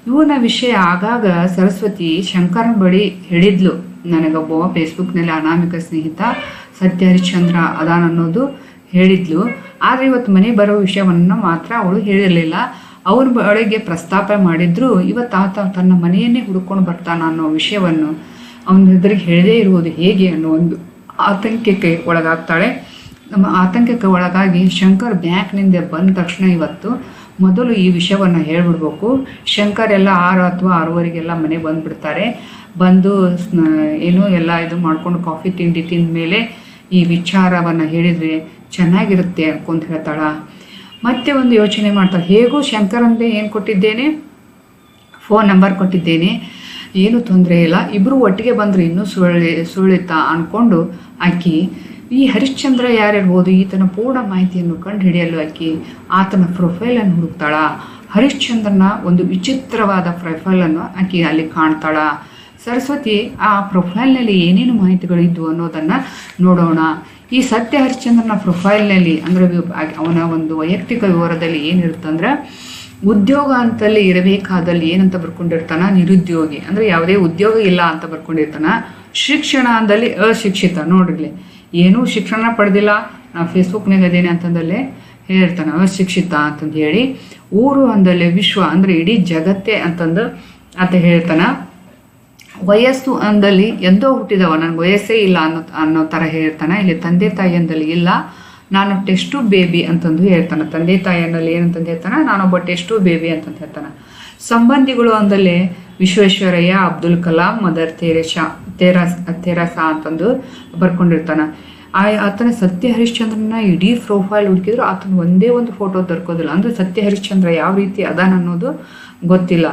ಇವನ ವಿಷಯ ಆಗಾಗ ಸರಸ್ವತಿ ಶಂಕರನ ಬಳಿ ಹೇಳಿದ್ಲು. ನನಗೊಬ್ಬ ಫೇಸ್ಬುಕ್ನಲ್ಲಿ ಅನಾಮಿಕ ಸ್ನೇಹಿತ ಸತ್ಯ ಹರಿಶ್ಚಂದ್ರ ಅದಾನ ಅನ್ನೋದು. ಹೇಳಿದ್ಲು. ಆದರೆ ಇವತ್ತು ಮನೆ ಬರೋ ವಿಷಯವನ್ನು ಮಾತ್ರ ಅವಳು ಹೇಳಿರಲಿಲ್ಲ. ಅವ್ರ ಬಳಿಗೆ ಪ್ರಸ್ತಾಪ ಮಾಡಿದ್ರು, ಇವತ್ತು ಆತ ತನ್ನ ಮನೆಯನ್ನೇ ಹುಡುಕೊಂಡು ಬರ್ತಾನ ಅನ್ನೋ ವಿಷಯವನ್ನು ಅವನ ಎದುರಿಗೆ ಹೇಳದೇ ಇರುವುದು ಹೇಗೆ ಅನ್ನೋ ಒಂದು ಆತಂಕಕ್ಕೆ ಒಳಗಾಗ್ತಾಳೆ. ನಮ್ಮ ಆತಂಕಕ್ಕೆ ಒಳಗಾಗಿ ಶಂಕರ್ ಬ್ಯಾಂಕ್ನಿಂದ ಬಂದ ತಕ್ಷಣ ಇವತ್ತು ಮೊದಲು ಈ ವಿಷಯವನ್ನು ಹೇಳ್ಬಿಡ್ಬೇಕು. ಶಂಕರ್ ಎಲ್ಲ ಆರು ಅಥವಾ ಆರೂವರೆಗೆಲ್ಲ ಮನೆಗೆ ಬಂದುಬಿಡ್ತಾರೆ. ಬಂದು ಏನು ಎಲ್ಲ ಇದು ಮಾಡ್ಕೊಂಡು ಕಾಫಿ ತಿಂಡಿ ತಿಂದ ಮೇಲೆ ಈ ವಿಚಾರವನ್ನು ಹೇಳಿದರೆ ಚೆನ್ನಾಗಿರುತ್ತೆ ಅನ್ಕೊಂತ ಹೇಳ್ತಾಳ. ಮತ್ತೆ ಒಂದು ಯೋಚನೆ ಮಾಡ್ತಾಳೆ, ಹೇಗೂ ಅಂದರೆ ಏನು ಕೊಟ್ಟಿದ್ದೇನೆ? ಫೋನ್ ನಂಬರ್ ಕೊಟ್ಟಿದ್ದೇನೆ. ಏನು ತೊಂದರೆ ಇಲ್ಲ ಇಬ್ಬರು ಒಟ್ಟಿಗೆ ಬಂದರೆ ಇನ್ನೂ ಸುಳ್ಳಿ, ಸುಳ್ಳಿತ ಅಂದ್ಕೊಂಡು ಆಕಿ ಈ ಹರಿಶ್ಚಂದ್ರ ಯಾರಿರ್ಬೋದು ಈತನ ಪೂರ್ಣ ಮಾಹಿತಿಯನ್ನು ಕಂಡು ಹಿಡಿಯಲು ಆಕಿ ಆತನ ಪ್ರೊಫೈಲನ್ನು ಹುಡುಕ್ತಾಳ. ಹರಿಶ್ಚಂದ್ರನ ಒಂದು ವಿಚಿತ್ರವಾದ ಪ್ರೊಫೈಲನ್ನು ಆಕಿ ಅಲ್ಲಿ ಕಾಣ್ತಾಳ. ಸರಸ್ವತಿ, ಆ ಪ್ರೊಫೈಲ್ನಲ್ಲಿ ಏನೇನು ಮಾಹಿತಿಗಳಿದ್ವು ಅನ್ನೋದನ್ನು ನೋಡೋಣ. ಈ ಸತ್ಯ ಹರಿಶ್ಚಂದ್ರನ ಪ್ರೊಫೈಲ್ನಲ್ಲಿ, ಅಂದರೆ ಅವನ ಒಂದು ವೈಯಕ್ತಿಕ ವಿವರದಲ್ಲಿ ಏನಿರುತ್ತಂದ್ರೆ ಉದ್ಯೋಗ ಅಂತಲ್ಲಿ ಇರಬೇಕಾದಲ್ಲಿ ಏನಂತ ಬರ್ಕೊಂಡಿರ್ತಾನ? ನಿರುದ್ಯೋಗಿ. ಅಂದರೆ ಯಾವುದೇ ಉದ್ಯೋಗ ಇಲ್ಲ ಅಂತ ಬರ್ಕೊಂಡಿರ್ತಾನ. ಶಿಕ್ಷಣ ಅಂದಲ್ಲಿ ಅಶಿಕ್ಷಿತ. ನೋಡಿರಲಿ ಏನೂ ಶಿಕ್ಷಣ ಪಡೆದಿಲ್ಲ. ನಾ ಫೇಸ್ಬುಕ್ನಾಗ ಅದೇನೆ ಅಂತಂದಲ್ಲೇ ಹೇಳಿರ್ತಾನೆ ಅಶಿಕ್ಷಿತ ಅಂತಂದು ಹೇಳಿ. ಊರು ಅಂದಲ್ಲೇ ವಿಶ್ವ, ಅಂದರೆ ಇಡೀ ಜಗತ್ತೇ ಅಂತಂದು ಆತ ಹೇಳ್ತಾನ. ವಯಸ್ಸು ಅಂದಲ್ಲಿ ಎಂದೋ ಹುಟ್ಟಿದವ. ನನಗೆ ವಯಸ್ಸೇ ಇಲ್ಲ ಅನ್ನೋ ಅನ್ನೋ ಥರ ಹೇಳ್ತಾನೆ. ಇಲ್ಲಿ ತಂದೆ ತಾಯಿ ಅಂದಲ್ಲಿ ಇಲ್ಲ. ನಾನು ಟೆಸ್ಟು ಬೇಬಿ ಅಂತಂದು ಹೇಳ್ತಾನೆ. ತಂದೆ ತಾಯಿಯಲ್ಲಿ ಏನಂತಂದು ಹೇಳ್ತಾನೆ? ನಾನೊಬ್ಬ ಟೆಸ್ಟು ಬೇಬಿ ಅಂತಂದು ಹೇಳ್ತಾನೆ. ಸಂಬಂಧಿಗಳು ಅಂದಲ್ಲಿ Visvesvaraya, Abdul Kalam, Mother Teresa Teresa Teresa ಅಂತಂದು ಬರ್ಕೊಂಡಿರ್ತಾನೆ. ಆ, ಆತನ ಸತ್ಯ ಹರಿಶ್ಚಂದ್ರನ ಇಡೀ ಪ್ರೊಫೈಲ್ ಹುಡುಕಿದ್ರು. ಆತನ ಒಂದೇ ಒಂದು ಫೋಟೋ ದೊರಕೋದಿಲ್ಲ. ಅಂದರೆ ಸತ್ಯ ಹರಿಶ್ಚಂದ್ರ ಯಾವ ರೀತಿ ಅದಾನ ಅನ್ನೋದು ಗೊತ್ತಿಲ್ಲ.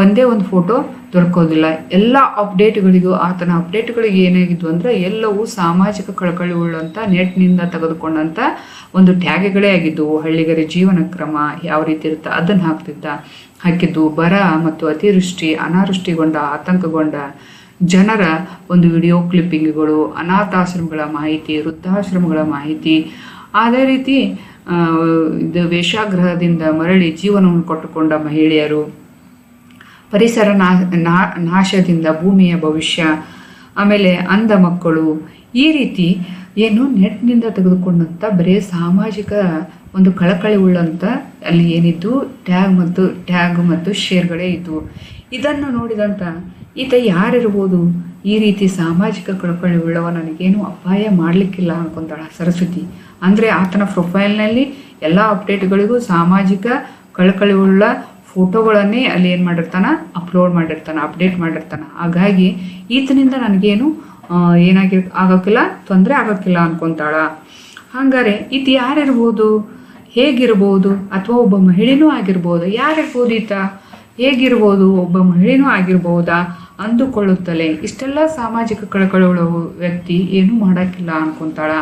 ಒಂದೇ ಒಂದು ಫೋಟೋ ದೊರಕೋದಿಲ್ಲ. ಎಲ್ಲ ಅಪ್ಡೇಟ್ಗಳಿಗೂ ಆತನ ಅಪ್ಡೇಟ್ಗಳಿಗೆ ಏನಾಗಿದ್ವು ಅಂದರೆ ಎಲ್ಲವೂ ಸಾಮಾಜಿಕ ಕಳಕಳಿ ಉಳ್ಳಂಥ ನೆಟ್ನಿಂದ ತೆಗೆದುಕೊಂಡಂಥ ಒಂದು ಟ್ಯಾಗ್ಗಳೇ ಆಗಿದ್ದವು ಹಳ್ಳಿಗರ ಜೀವನ ಕ್ರಮ ಯಾವ ರೀತಿ ಇರುತ್ತೆ ಅದನ್ನು ಹಾಕ್ತಿದ್ದ, ಹಾಕಿದ್ದು ಬರ ಮತ್ತು ಅತಿವೃಷ್ಟಿ, ಅನಾವೃಷ್ಟಿಗೊಂಡ, ಆತಂಕಗೊಂಡ ಜನರ ಒಂದು ವಿಡಿಯೋ ಕ್ಲಿಪ್ಪಿಂಗ್ಗಳು ಅನಾಥಾಶ್ರಮಗಳ ಮಾಹಿತಿ, ವೃದ್ಧಾಶ್ರಮಗಳ ಮಾಹಿತಿ. ಅದೇ ರೀತಿ ಇದು ವೇಷಾಗ್ರಹದಿಂದ ಮರಳಿ ಜೀವನವನ್ನು ಕೊಟ್ಟುಕೊಂಡ ಮಹಿಳೆಯರು ಪರಿಸರ ನಾ ನಾಶದಿಂದ ಭೂಮಿಯ ಭವಿಷ್ಯ, ಆಮೇಲೆ ಅಂಧ ಮಕ್ಕಳು, ಈ ರೀತಿ ಏನು ನೆಟ್ನಿಂದ ತೆಗೆದುಕೊಂಡಂಥ ಬರೀ ಸಾಮಾಜಿಕ ಒಂದು ಕಳಕಳಿ ಉಳ್ಳಂಥ ಅಲ್ಲಿ ಏನಿದ್ದು, ಟ್ಯಾಗ್ ಮತ್ತು ಟ್ಯಾಗ್ ಮತ್ತು ಶೇರ್ಗಳೇ ಇದ್ದವು ಇದನ್ನು ನೋಡಿದಂಥ ಈತ ಯಾರಿರ್ಬೋದು? ಈ ರೀತಿ ಸಾಮಾಜಿಕ ಕಳಕಳಿ ಉಳ್ಳವ ನನಗೇನು ಅಪಾಯ ಮಾಡಲಿಕ್ಕಿಲ್ಲ ಅನ್ಕೊಂತಾಳ ಸರಸ್ವತಿ. ಅಂದರೆ ಆತನ ಪ್ರೊಫೈಲ್ನಲ್ಲಿ ಎಲ್ಲ ಅಪ್ಡೇಟ್ಗಳಿಗೂ ಸಾಮಾಜಿಕ ಕಳಕಳಿ ಉಳ್ಳ ಫೋಟೋಗಳನ್ನೇ ಅಲ್ಲಿ ಏನು ಮಾಡಿರ್ತಾನೆ ಅಪ್ಲೋಡ್ ಮಾಡಿರ್ತಾನೆ ಅಪ್ಡೇಟ್ ಮಾಡಿರ್ತಾನೆ. ಹಾಗಾಗಿ ಈತನಿಂದ ನನಗೇನು ಏನಾಗಿರ್ ಏನಾಗಿ ಆಗೋಕ್ಕಿಲ್ಲ, ತೊಂದರೆ ಆಗೋಕ್ಕಿಲ್ಲ ಅನ್ಕೊತಾಳ. ಹಂಗಾರೆ ಈತ ಯಾರಿರ್ಬೋದು? ಹೇಗಿರ್ಬೋದು? ಅಥವಾ ಒಬ್ಬ ಮಹಿಳೆನೂ ಆಗಿರ್ಬೋದು? ಯಾರಿರ್ಬೋದು ಈತ? ಹೇಗಿರ್ಬೋದು? ಒಬ್ಬ ಮಹಿಳೆನೂ ಆಗಿರ್ಬೋದಾ? ಅಂದುಕೊಳ್ಳುತ್ತಲೇ ಇಷ್ಟೆಲ್ಲ ಸಾಮಾಜಿಕ ಕಳಕಳುಗಳ ವ್ಯಕ್ತಿ ಏನೂ ಮಾಡೋಕ್ಕಿಲ್ಲ ಅನ್ಕೊತಾಳ.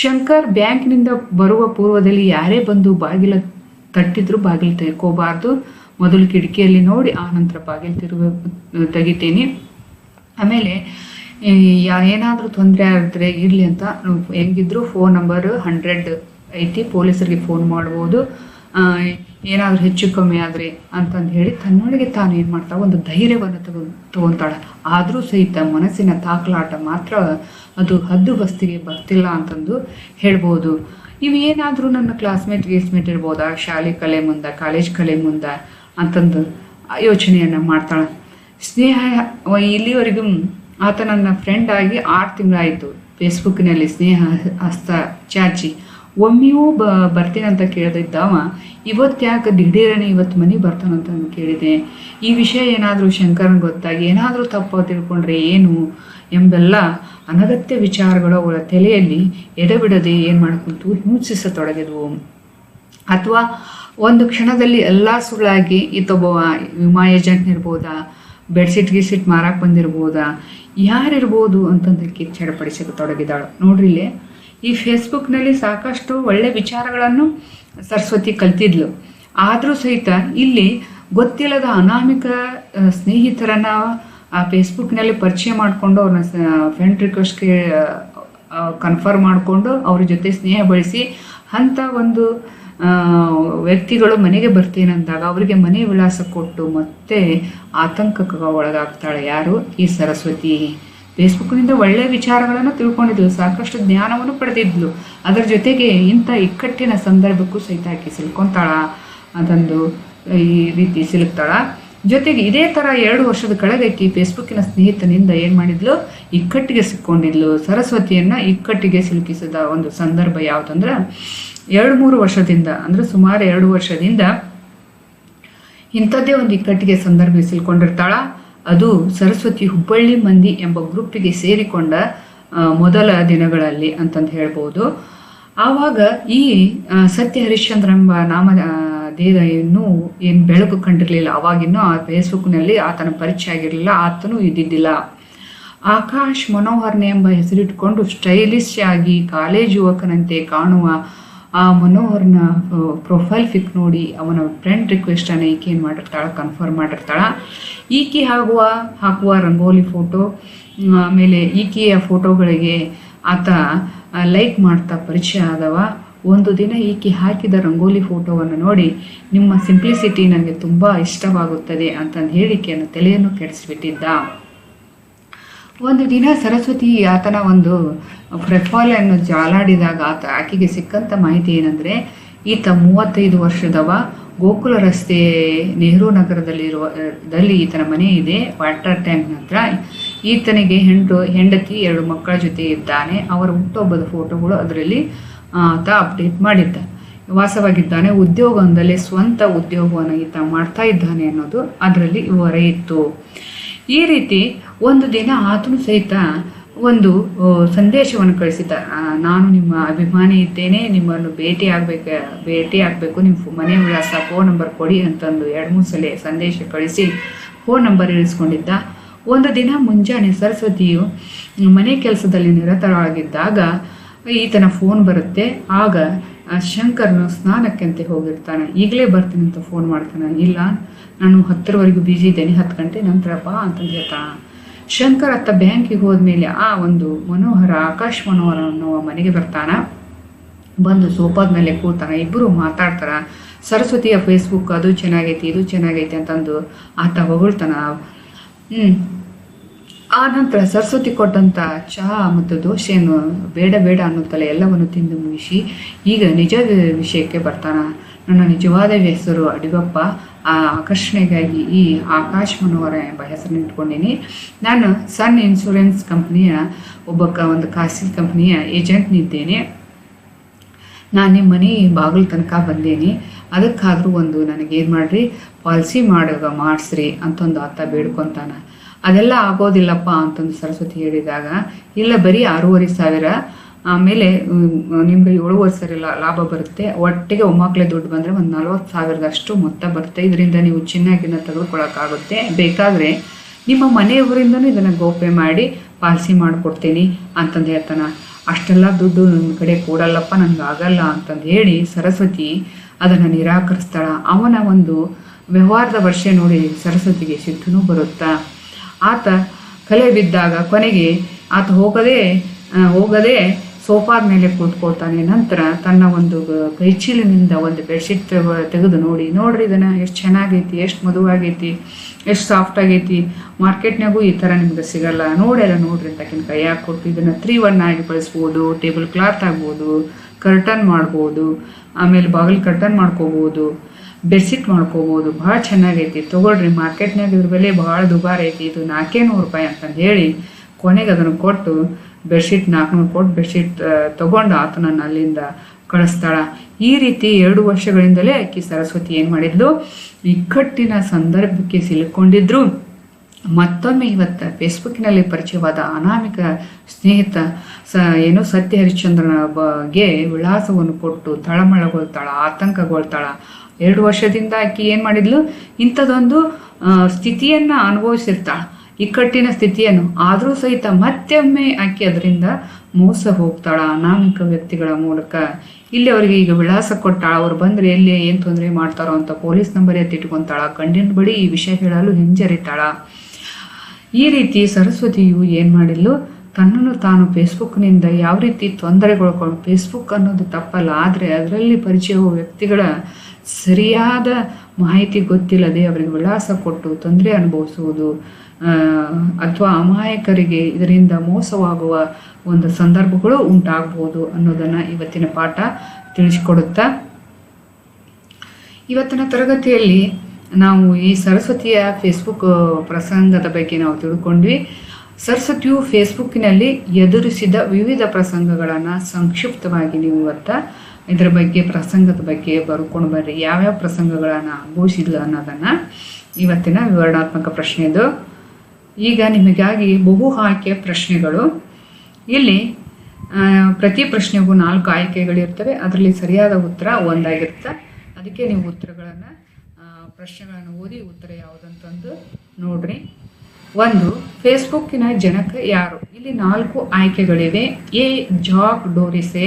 ಶಂಕರ್ ಬ್ಯಾಂಕ್ನಿಂದ ಬರುವ ಪೂರ್ವದಲ್ಲಿ ಯಾರೇ ಬಂದು ಬಾಗಿಲ ತಟ್ಟಿದ್ರು ಬಾಗಿಲು ತೆಕೋಬಾರ್ದು ಮೊದಲು ಕಿಟಕಿಯಲ್ಲಿ ನೋಡಿ, ಆನಂತರ ಬಾಗಿಲು ತಿರುಗ ತೆಗಿತೀನಿ. ಆಮೇಲೆ ಏನಾದರೂ ತೊಂದರೆ ಆದರೆ ಇರಲಿ ಅಂತ ಹೆಂಗಿದ್ರು ಫೋನ್ ನಂಬರ್ ಹಂಡ್ರೆಡ್ ಐತಿ, ಪೊಲೀಸರಿಗೆ ಫೋನ್ ಮಾಡ್ಬೋದು. ಏನಾದರೂ ಹೆಚ್ಚು ಕಮ್ಮಿ ಆದರೆ ಅಂತಂದು ಹೇಳಿ ತನ್ನೊಳಗೆ ತಾನು ಏನು ಮಾಡ್ತಾ, ಒಂದು ಧೈರ್ಯವನ್ನು ತಗೊ, ತಗೊತಾಳೆ. ಆದರೂ ಸಹಿತ ಮನಸ್ಸಿನ ತಾಕಲಾಟ ಮಾತ್ರ ಅದು ಹದ್ದು ಬಸ್ತಿಗೆ ಬರ್ತಿಲ್ಲ ಅಂತಂದು ಹೇಳ್ಬೋದು. ಇವು ಏನಾದರೂ ನನ್ನ ಕ್ಲಾಸ್ಮೇಟ್ ಗೀಸ್ಮೇಟ್ ಇರ್ಬೋದಾ? ಶಾಲೆ ಕಲೆ ಮುಂದೆ ಕಾಲೇಜ್ ಕಲೆ ಮುಂದೆ ಅಂತಂದು ಯೋಚನೆಯನ್ನು ಮಾಡ್ತಾಳೆ. ಸ್ನೇಹ, ಇಲ್ಲಿವರೆಗೂ ಆತ ನನ್ನ ಫ್ರೆಂಡ್ ಆಗಿ ಆರು ತಿಂಗಳಾಯಿತು. ಫೇಸ್ಬುಕ್ನಲ್ಲಿ ಸ್ನೇಹ ಹಸ್ತ ಚಾಚಿ, ಒಮ್ಮೆಯೂ ಬ ಬರ್ತೀನಂತ ಕೇಳ್ದಿದ್ದವ ಇವತ್ತು ಯಾಕೆ ದಿಢೀರನೆ ಇವತ್ತು ಮನೆ ಬರ್ತಾನಂತ ಕೇಳಿದೆ. ಈ ವಿಷಯ ಏನಾದರೂ ಶಂಕರನ್ ಗೊತ್ತಾಗಿ ಏನಾದರೂ ತಪ್ಪು ತಿಳ್ಕೊಂಡ್ರೆ ಏನು? ಎಂಬೆಲ್ಲ ಅನಗತ್ಯ ವಿಚಾರಗಳು ಅವರ ತಲೆಯಲ್ಲಿ ಎಡೆಬಿಡದೆ ಏನು ಮಾಡ್ಕೊಂತು? ಹಿಂಸಿಸತೊಡಗಿದ್ವು. ಅಥವಾ ಒಂದು ಕ್ಷಣದಲ್ಲಿ ಎಲ್ಲ ಸುಳ್ಳಾಗಿ ಈತೊಬ್ಬ ವಿಮಾ ಏಜೆಂಟ್ ಇರ್ಬೋದಾ ಬೆಡ್ಶೀಟ್ ಗಿಡ್ಶೀಟ್ ಮಾರಕ್ಕೆ ಬಂದಿರ್ಬೋದಾ, ಯಾರಿರ್ಬೋದು ಅಂತಂದಕ್ಕೆ ತೊಡಗಿದಾಳು ನೋಡ್ರಿ ಇಲ್ಲಿ, ಈ ಫೇಸ್ಬುಕ್ನಲ್ಲಿ ಸಾಕಷ್ಟು ಒಳ್ಳೆ ವಿಚಾರಗಳನ್ನು ಸರಸ್ವತಿ ಕಲ್ತಿದ್ಲು. ಆದರೂ ಸಹಿತ ಇಲ್ಲಿ ಗೊತ್ತಿಲ್ಲದ ಅನಾಮಿಕ ಸ್ನೇಹಿತರನ್ನ ಆ ಫೇಸ್ಬುಕ್ನಲ್ಲಿ ಪರಿಚಯ ಮಾಡಿಕೊಂಡು ಅವ್ರನ್ನ ಫ್ರೆಂಡ್ ರಿಕ್ವೆಸ್ಟ್ಗೆ ಕನ್ಫರ್ಮ್ ಮಾಡಿಕೊಂಡು ಅವ್ರ ಜೊತೆ ಸ್ನೇಹ ಬಳಸಿ ಅಂಥ ಒಂದು ವ್ಯಕ್ತಿಗಳು ಮನೆಗೆ ಬರ್ತೀನಂದಾಗ ಅವರಿಗೆ ಮನೆ ವಿಳಾಸ ಕೊಟ್ಟು ಮತ್ತೆ ಆತಂಕಕ್ಕೆ ಒಳಗಾಗ್ತಾಳೆ ಯಾರು? ಈ ಸರಸ್ವತಿ. ಫೇಸ್ಬುಕ್ನಿಂದ ಒಳ್ಳೆಯ ವಿಚಾರಗಳನ್ನು ತಿಳ್ಕೊಂಡಿದ್ಲು, ಸಾಕಷ್ಟು ಜ್ಞಾನವನ್ನು ಪಡೆದಿದ್ಲು. ಅದರ ಜೊತೆಗೆ ಇಂಥ ಇಕ್ಕಟ್ಟಿನ ಸಂದರ್ಭಕ್ಕೂ ಸಹಿತ ಆಕೆ ಸಿಲ್ಕೊತಾಳ. ಅದೊಂದು ಈ ರೀತಿ ಸಿಲುಕ್ತಾಳ. ಜೊತೆಗೆ ಇದೇ ಥರ ಎರಡು ವರ್ಷದ ಕೆಳಗೈತಿ ಫೇಸ್ಬುಕ್ಕಿನ ಸ್ನೇಹಿತನಿಂದ ಏನು ಮಾಡಿದ್ಲು? ಇಕ್ಕಟ್ಟಿಗೆ ಸಿಕ್ಕೊಂಡಿದ್ಲು. ಸರಸ್ವತಿಯನ್ನು ಇಕ್ಕಟ್ಟಿಗೆ ಸಿಲುಕಿಸಿದ ಒಂದು ಸಂದರ್ಭ ಯಾವುದಂದ್ರೆ, ಎರಡು ಮೂರು ವರ್ಷದಿಂದ, ಅಂದರೆ ಸುಮಾರು ಎರಡು ವರ್ಷದಿಂದ ಇಂಥದ್ದೇ ಒಂದು ಇಕ್ಕಟ್ಟಿಗೆ ಸಂದರ್ಭ ಸಿಲ್ಕೊಂಡಿರ್ತಾಳ. ಅದು ಸರಸ್ವತಿ ಹುಬ್ಬಳ್ಳಿ ಮಂದಿ ಎಂಬ ಗ್ರೂಪಿಗೆ ಸೇರಿಕೊಂಡ ಮೊದಲ ದಿನಗಳಲ್ಲಿ ಅಂತಂದು ಹೇಳ್ಬೋದು. ಆವಾಗ ಈ ಸತ್ಯ ಹರಿಶ್ಚಂದ್ರ ಎಂಬ ನಾಮ ದೇಹ ಇನ್ನೂ ಏನು ಬೆಳಕು ಕಂಡಿರಲಿಲ್ಲ. ಅವಾಗಿನ್ನೂ ಆ ಫೇಸ್ಬುಕ್ನಲ್ಲಿ ಆತನ ಪರಿಚಯ ಆಗಿರಲಿಲ್ಲ, ಆತನು ಇದ್ದಿದ್ದಿಲ್ಲ. ಆಕಾಶ್ ಮನೋಹರ್ನೆ ಎಂಬ ಹೆಸರಿಟ್ಕೊಂಡು ಸ್ಟೈಲಿಶ್ ಆಗಿ ಕಾಲೇಜ್ ಯುವಕನಂತೆ ಕಾಣುವ ಆ ಮನೋಹರ್ನ ಪ್ರೊಫೈಲ್ ಫಿಕ್ ನೋಡಿ ಅವನ ಫ್ರೆಂಡ್ ರಿಕ್ವೆಸ್ಟನ್ನು ಈಕೆ ಏನು ಮಾಡಿರ್ತಾಳೆ ಕನ್ಫರ್ಮ್ ಮಾಡಿರ್ತಾಳೆ. ಈಕೆ ಹಾಕುವ ಹಾಕುವ ರಂಗೋಲಿ ಫೋಟೋ ಆಮೇಲೆ ಈಕೆಯ ಫೋಟೋಗಳಿಗೆ ಆತ ಲೈಕ್ ಮಾಡ್ತಾ ಪರಿಚಯ ಆದವ. ಒಂದು ದಿನ ಈಕೆ ಹಾಕಿದ ರಂಗೋಲಿ ಫೋಟೋವನ್ನು ನೋಡಿ, ನಿಮ್ಮ ಸಿಂಪ್ಲಿಸಿಟಿ ನನಗೆ ತುಂಬ ಇಷ್ಟವಾಗುತ್ತದೆ ಅಂತಂದು ಹೇಳಿಕೆಯನ್ನು ತಲೆಯನ್ನು ಕೆಡಿಸಿಬಿಟ್ಟಿದ್ದ. ಒಂದು ದಿನ ಸರಸ್ವತಿ ಆತನ ಒಂದು ಪ್ರೊಫೈಲನ್ನು ಜಾಲಾಡಿದಾಗ ಆತ ಆಕೆಗೆ ಸಿಕ್ಕಂಥ ಮಾಹಿತಿ ಏನಂದರೆ, ಈತ ಮೂವತ್ತೈದು ವರ್ಷದವ, ಗೋಕುಲ ರಸ್ತೆ ನೆಹರು ನಗರದಲ್ಲಿರುವ, ದಲ್ಲಿ ಈತನ ಮನೆ ಇದೆ, ವಾಟರ್ ಟ್ಯಾಂಕ್ ಹತ್ರ. ಈತನಿಗೆ ಹೆಂಡು, ಹೆಂಡತಿ ಎರಡು ಮಕ್ಕಳ ಜೊತೆ ಇದ್ದಾನೆ. ಅವರ ಹುಟ್ಟುಹಬ್ಬದ ಫೋಟೋಗಳು ಅದರಲ್ಲಿ ಆತ ಅಪ್ಡೇಟ್ ಮಾಡಿದ್ದ. ವಾಸವಾಗಿದ್ದಾನೆ ಉದ್ಯೋಗದಲ್ಲಿ ಸ್ವಂತ ಉದ್ಯೋಗವನ್ನು ಈತ ಮಾಡ್ತಾ ಇದ್ದಾನೆ ಅನ್ನೋದು ಅದರಲ್ಲಿ ವಿವರ ಇತ್ತು. ಈ ರೀತಿ ಒಂದು ದಿನ ಆತನು ಸಹಿತ ಒಂದು ಸಂದೇಶವನ್ನು ಕಳಿಸಿದ್ದ. ನಾನು ನಿಮ್ಮ ಅಭಿಮಾನಿ ಇದ್ದೇನೆ, ನಿಮ್ಮನ್ನು ಭೇಟಿ ಆಗಬೇಕು ಭೇಟಿ ಆಗಬೇಕು, ನಿಮ್ಮ ಮನೆ ವಿಳಾಸ ಫೋನ್ ನಂಬರ್ ಕೊಡಿ ಅಂತಂದು ಎರಡು ಮೂರು ಸಲ ಸಂದೇಶ ಕಳಿಸಿ ಫೋನ್ ನಂಬರ್ ಇಳಿಸ್ಕೊಂಡಿದ್ದ. ಒಂದು ದಿನ ಮುಂಜಾನೆ ಸರಸ್ವತಿಯು ಮನೆ ಕೆಲಸದಲ್ಲಿ ನಿರತರಾಗಿದ್ದಾಗ ಈತನ ಫೋನ್ ಬರುತ್ತೆ. ಆಗ ಶಂಕರ್ನು ಸ್ನಾನಕ್ಕೆ ಅಂತ ಹೋಗಿರ್ತಾನೆ. ಈಗಲೇ ಬರ್ತೀನಿ ಅಂತ ಫೋನ್ ಮಾಡ್ತಾನೆ. ಇಲ್ಲ, ನಾನು ಹತ್ತರವರೆಗೂ ಬಿಜಿ ಇದ್ದೇನೆ, ಹತ್ತು ಗಂಟೆ ನಂತರ ಬಾ ಅಂತಂದು ಹೇಳ್ತಾನೆ ಶಂಕರ್ ಅತ್ತ ಬ್ಯಾಂಕಿಗೆ ಹೋದ್ಮೇಲೆ ಆ ಒಂದು ಮನೋಹರ, ಆಕಾಶ್ ಮನೋಹರ ಅನ್ನುವ ಮನೆಗೆ ಬರ್ತಾನ. ಬಂದು ಸೋಫಾದ ಮೇಲೆ ಕೂತಾನ ಇಬ್ಬರು ಮಾತಾಡ್ತಾರ. ಸರಸ್ವತಿಯ ಫೇಸ್ಬುಕ್ ಅದು ಚೆನ್ನಾಗೈತಿ, ಇದು ಚೆನ್ನಾಗೈತಿ ಅಂತಂದು ಆತ ಹೊಗಳ್ತಾನ. ಹ್ಮ್ ಆ ನಂತರ ಸರಸ್ವತಿ ಕೊಟ್ಟಂತ ಚಹಾ ಮತ್ತು ದೋಸೆಯನ್ನು ಬೇಡ ಬೇಡ ಅನ್ನುತ್ತಲೇ ಎಲ್ಲವನ್ನು ತಿಂದು ಮುಗಿಸಿ, ಈಗ ನಿಜ ವಿಷಯಕ್ಕೆ ಬರ್ತಾನ. ನನ್ನ ನಿಜವಾದ ಹೆಸರು ಅಡಿಗಪ್ಪ. ಆ ಆಕರ್ಷಣೆಗಾಗಿ ಈ ಆಕಾಶ್ ಮನೋಹರ ಎಂಬ ಹೆಸರನ್ನು ಇಟ್ಕೊಂಡಿನಿ. ನಾನು ಸನ್ ಇನ್ಶೂರೆನ್ಸ್ ಕಂಪ್ನಿಯ ಒಬ್ಬ ಕ ಒಂದು ಖಾಸಗಿ ಕಂಪ್ನಿಯ ಏಜೆಂಟ್ನಿದ್ದೇನೆ. ನಾನು ನಿಮ್ಮ ಮನೆ ಬಾಗಿಲು ತನಕ ಬಂದೇನಿ. ಅದಕ್ಕಾದರೂ ಒಂದು ನನಗೇನು ಮಾಡ್ರಿ? ಪಾಲಿಸಿ ಮಾಡುವಾಗ ಮಾಡಿಸ್ರಿ ಅಂತ ಒಂದು ಆತ ಬೇಡ್ಕೊತಾನ. ಅದೆಲ್ಲ ಆಗೋದಿಲ್ಲಪ್ಪ ಅಂತಂದು ಸರಸ್ವತಿ ಹೇಳಿದಾಗ, ಇಲ್ಲ ಬರೀ ಆರೂವರೆ ಸಾವಿರ, ಆಮೇಲೆ ನಿಮಗೆ ಏಳುವರೆ ಸರಿ ಲಾಭ ಬರುತ್ತೆ, ಒಟ್ಟಿಗೆ ಒಮ್ಮಕ್ಕಳೇ ದುಡ್ಡು ಬಂದರೆ ಒಂದು ನಲ್ವತ್ತು ಸಾವಿರದಷ್ಟು ಮೊತ್ತ ಬರುತ್ತೆ, ಇದರಿಂದ ನೀವು ಚಿನ್ನಾಗಿನ ತೆಗೆದುಕೊಳ್ಳೋಕ್ಕಾಗುತ್ತೆ. ಬೇಕಾದರೆ ನಿಮ್ಮ ಮನೆಯವರಿಂದನೂ ಇದನ್ನು ಗೋಪೆ ಮಾಡಿ ಪಾಲಿಸಿ ಮಾಡಿಕೊಡ್ತೀನಿ ಅಂತಂದು ಹೇಳ್ತಾನೆ. ಅಷ್ಟೆಲ್ಲ ದುಡ್ಡು ನನ್ನ ಕಡೆ ಕೊಡಲ್ಲಪ್ಪ ನನಗೆ ಆಗಲ್ಲ ಅಂತಂದು ಹೇಳಿ ಸರಸ್ವತಿ ಅದನ್ನು ನಿರಾಕರಿಸ್ತಾಳ. ಅವನ ಒಂದು ವ್ಯವಹಾರದ ವರ್ಷ ನೋಡಿ ಸರಸ್ವತಿಗೆ ಸಿದ್ಧನೂ ಬರುತ್ತಾ? ಆತ ಕಲೆ ಬಿದ್ದಾಗ ಕೊನೆಗೆ ಆತ ಹೋಗದೆ ಹೋಗದೆ ಸೋಫಾದ ಮೇಲೆ ಕೂತ್ಕೊಳ್ತಾನೆ. ನಂತರ ತನ್ನ ಒಂದು ಕೈಚೀಲಿನಿಂದ ಒಂದು ಬೆಡ್ಶೀಟ್ ತೆಗೆದು ನೋಡಿ, ನೋಡ್ರಿ ಇದನ್ನು ಎಷ್ಟು ಚೆನ್ನಾಗೈತಿ, ಎಷ್ಟು ಮದುವಾಗೈತಿ ಎಷ್ಟು ಸಾಫ್ಟ್ ಆಗೈತಿ. ಮಾರ್ಕೆಟ್ನಾಗೂ ಈ ಥರ ನಿಮ್ಗೆ ಸಿಗಲ್ಲ. ನೋಡೆಲ್ಲ ನೋಡ್ರಿ ಅಂತ ಆಕಿನ ಕೈಯಾಗ ಕೊಟ್ಟು ಇದನ್ನು ತ್ರೀ ಒನ್ ಆಗಿ ಬಳಸ್ಬೋದು, ಟೇಬಲ್ ಕ್ಲಾತ್ ಆಗ್ಬೋದು ಕರ್ಟನ್ ಮಾಡ್ಬೋದು, ಆಮೇಲೆ ಬಾಗಿಲು ಕರ್ಟನ್ ಮಾಡ್ಕೋಬೋದು. ಬೆಡ್ಶೀಟ್ ಮಾಡ್ಕೋಬೋದು. ಭಾಳ ಚೆನ್ನಾಗೈತಿ. ತೊಗೊಳ್ರಿ ಮಾರ್ಕೆಟ್ನಾಗ ಇದ್ರ ಬೆಲೆ ಭಾಳ ದುಬಾರಿ ಐತಿ ಇದು ನಾಲ್ಕೇ ನೂರು ರೂಪಾಯಿ ಅಂತಂದು ಹೇಳಿ ಕೊನೆಗೆ ಅದನ್ನು ಕೊಟ್ಟು ಬೆಡ್ಶೀಟ್ ನಾಲ್ಕುನೂರು ಕೊಟ್ಟು ಬೆಡ್ಶೀಟ್ ತೊಗೊಂಡು ಆತನನ್ನು ಅಲ್ಲಿಂದ ಕಳಿಸ್ತಾಳ. ಈ ರೀತಿ ಎರಡು ವರ್ಷಗಳಿಂದಲೇ ಆಕಿ ಸರಸ್ವತಿ ಏನು ಮಾಡಿದ್ಲು? ಇಕ್ಕಟ್ಟಿನ ಸಂದರ್ಭಕ್ಕೆ ಸಿಲುಕೊಂಡಿದ್ರು. ಮತ್ತೊಮ್ಮೆ ಇವತ್ತು ಫೇಸ್ಬುಕ್ನಲ್ಲಿ ಪರಿಚಯವಾದ ಅನಾಮಿಕ ಸ್ನೇಹಿತ ಸ ಏನು ಸತ್ಯ ಹರಿಶ್ಚಂದ್ರನ ಬಗ್ಗೆ ವಿಳಾಸವನ್ನು ಕೊಟ್ಟು ತಳಮಳಗೊಳ್ತಾಳ ಆತಂಕಗೊಳ್ತಾಳ ಎರಡು ವರ್ಷದಿಂದ ಆಕಿ ಏನು ಮಾಡಿದ್ಲು? ಇಂಥದೊಂದು ಸ್ಥಿತಿಯನ್ನು ಅನುಭವಿಸಿರ್ತಾಳೆ. ಇಕ್ಕಟ್ಟಿನ ಸ್ಥಿತಿಯನ್ನು. ಆದರೂ ಸಹಿತ ಮತ್ತೊಮ್ಮೆ ಆಕೆ ಅದರಿಂದ ಮೋಸ ಹೋಗ್ತಾಳ ಅನಾಮಿಕ ವ್ಯಕ್ತಿಗಳ ಮೂಲಕ. ಇಲ್ಲಿ ಅವರಿಗೆ ಈಗ ವಿಳಾಸ ಕೊಟ್ಟಾಳ. ಅವ್ರು ಬಂದರೆ ಎಲ್ಲಿ ಏನು ತೊಂದರೆ ಮಾಡ್ತಾರೋ ಅಂತ ಪೊಲೀಸ್ ನಂಬರ್ ಎತ್ತಿಟ್ಕೊತಾಳ. ಗಂಡಿನ ಬಳಿ ಈ ವಿಷಯ ಹೇಳಲು ಹಿಂಜರಿತಾಳ. ಈ ರೀತಿ ಸರಸ್ವತಿಯು ಏನು ಮಾಡಿದ್ಲು? ತನ್ನನ್ನು ತಾನು ಫೇಸ್ಬುಕ್ನಿಂದ ಯಾವ ರೀತಿ ತೊಂದರೆಗೊಳ್ಕೊಂಡು ಫೇಸ್ಬುಕ್ ಅನ್ನೋದು ತಪ್ಪಲ್ಲ, ಆದರೆ ಅದರಲ್ಲಿ ಪರಿಚಯವ ವ್ಯಕ್ತಿಗಳ ಸರಿಯಾದ ಮಾಹಿತಿ ಗೊತ್ತಿಲ್ಲದೆ ಅವರಿಗೆ ವಿಳಾಸ ಕೊಟ್ಟು ತೊಂದರೆ ಅನುಭವಿಸುವುದು ಅಥವಾ ಅಮಾಯಕರಿಗೆ ಇದರಿಂದ ಮೋಸವಾಗುವ ಒಂದು ಸಂದರ್ಭಗಳು ಉಂಟಾಗಬಹುದು ಅನ್ನೋದನ್ನು ಇವತ್ತಿನ ಪಾಠ ತಿಳಿಸಿಕೊಡುತ್ತಾ. ಇವತ್ತಿನ ತರಗತಿಯಲ್ಲಿ ನಾವು ಈ ಸರಸ್ವತಿಯ ಫೇಸ್ಬುಕ್ ಪ್ರಸಂಗದ ಬಗ್ಗೆ ನಾವು ತಿಳ್ಕೊಂಡ್ವಿ. ಸರಸ್ವತಿಯು ಫೇಸ್ಬುಕ್ಕಿನಲ್ಲಿ ಎದುರಿಸಿದ ವಿವಿಧ ಪ್ರಸಂಗಗಳನ್ನು ಸಂಕ್ಷಿಪ್ತವಾಗಿ ನೀವು ಇವತ್ತ ಇದರ ಬಗ್ಗೆ, ಪ್ರಸಂಗದ ಬಗ್ಗೆ ಬರ್ಕೊಂಡು ಬರ್ರಿ. ಯಾವ್ಯಾವ ಪ್ರಸಂಗಗಳನ್ನು ಅನುಭವಿಸಿದ್ಲು ಅನ್ನೋದನ್ನು ಇವತ್ತಿನ ವಿವರಣಾತ್ಮಕ ಪ್ರಶ್ನೆ ಇದು ಈಗ ನಿಮಗಾಗಿ ಬಹು ಆಯ್ಕೆ ಪ್ರಶ್ನೆಗಳು. ಇಲ್ಲಿ ಪ್ರತಿ ಪ್ರಶ್ನೆಗೂ ನಾಲ್ಕು ಆಯ್ಕೆಗಳಿರ್ತವೆ. ಅದರಲ್ಲಿ ಸರಿಯಾದ ಉತ್ತರ ಒಂದಾಗಿರುತ್ತೆ. ಅದಕ್ಕೆ ನೀವು ಉತ್ತರಗಳನ್ನು ಪ್ರಶ್ನೆಗಳನ್ನು ಓದಿ ಉತ್ತರ ಯಾವುದಂತಂದು ನೋಡ್ರಿ. ಒಂದು, ಫೇಸ್ಬುಕ್ಕಿನ ಜನಕ ಯಾರು? ಇಲ್ಲಿ ನಾಲ್ಕು ಆಯ್ಕೆಗಳಿವೆ. A, Jack Dorsey,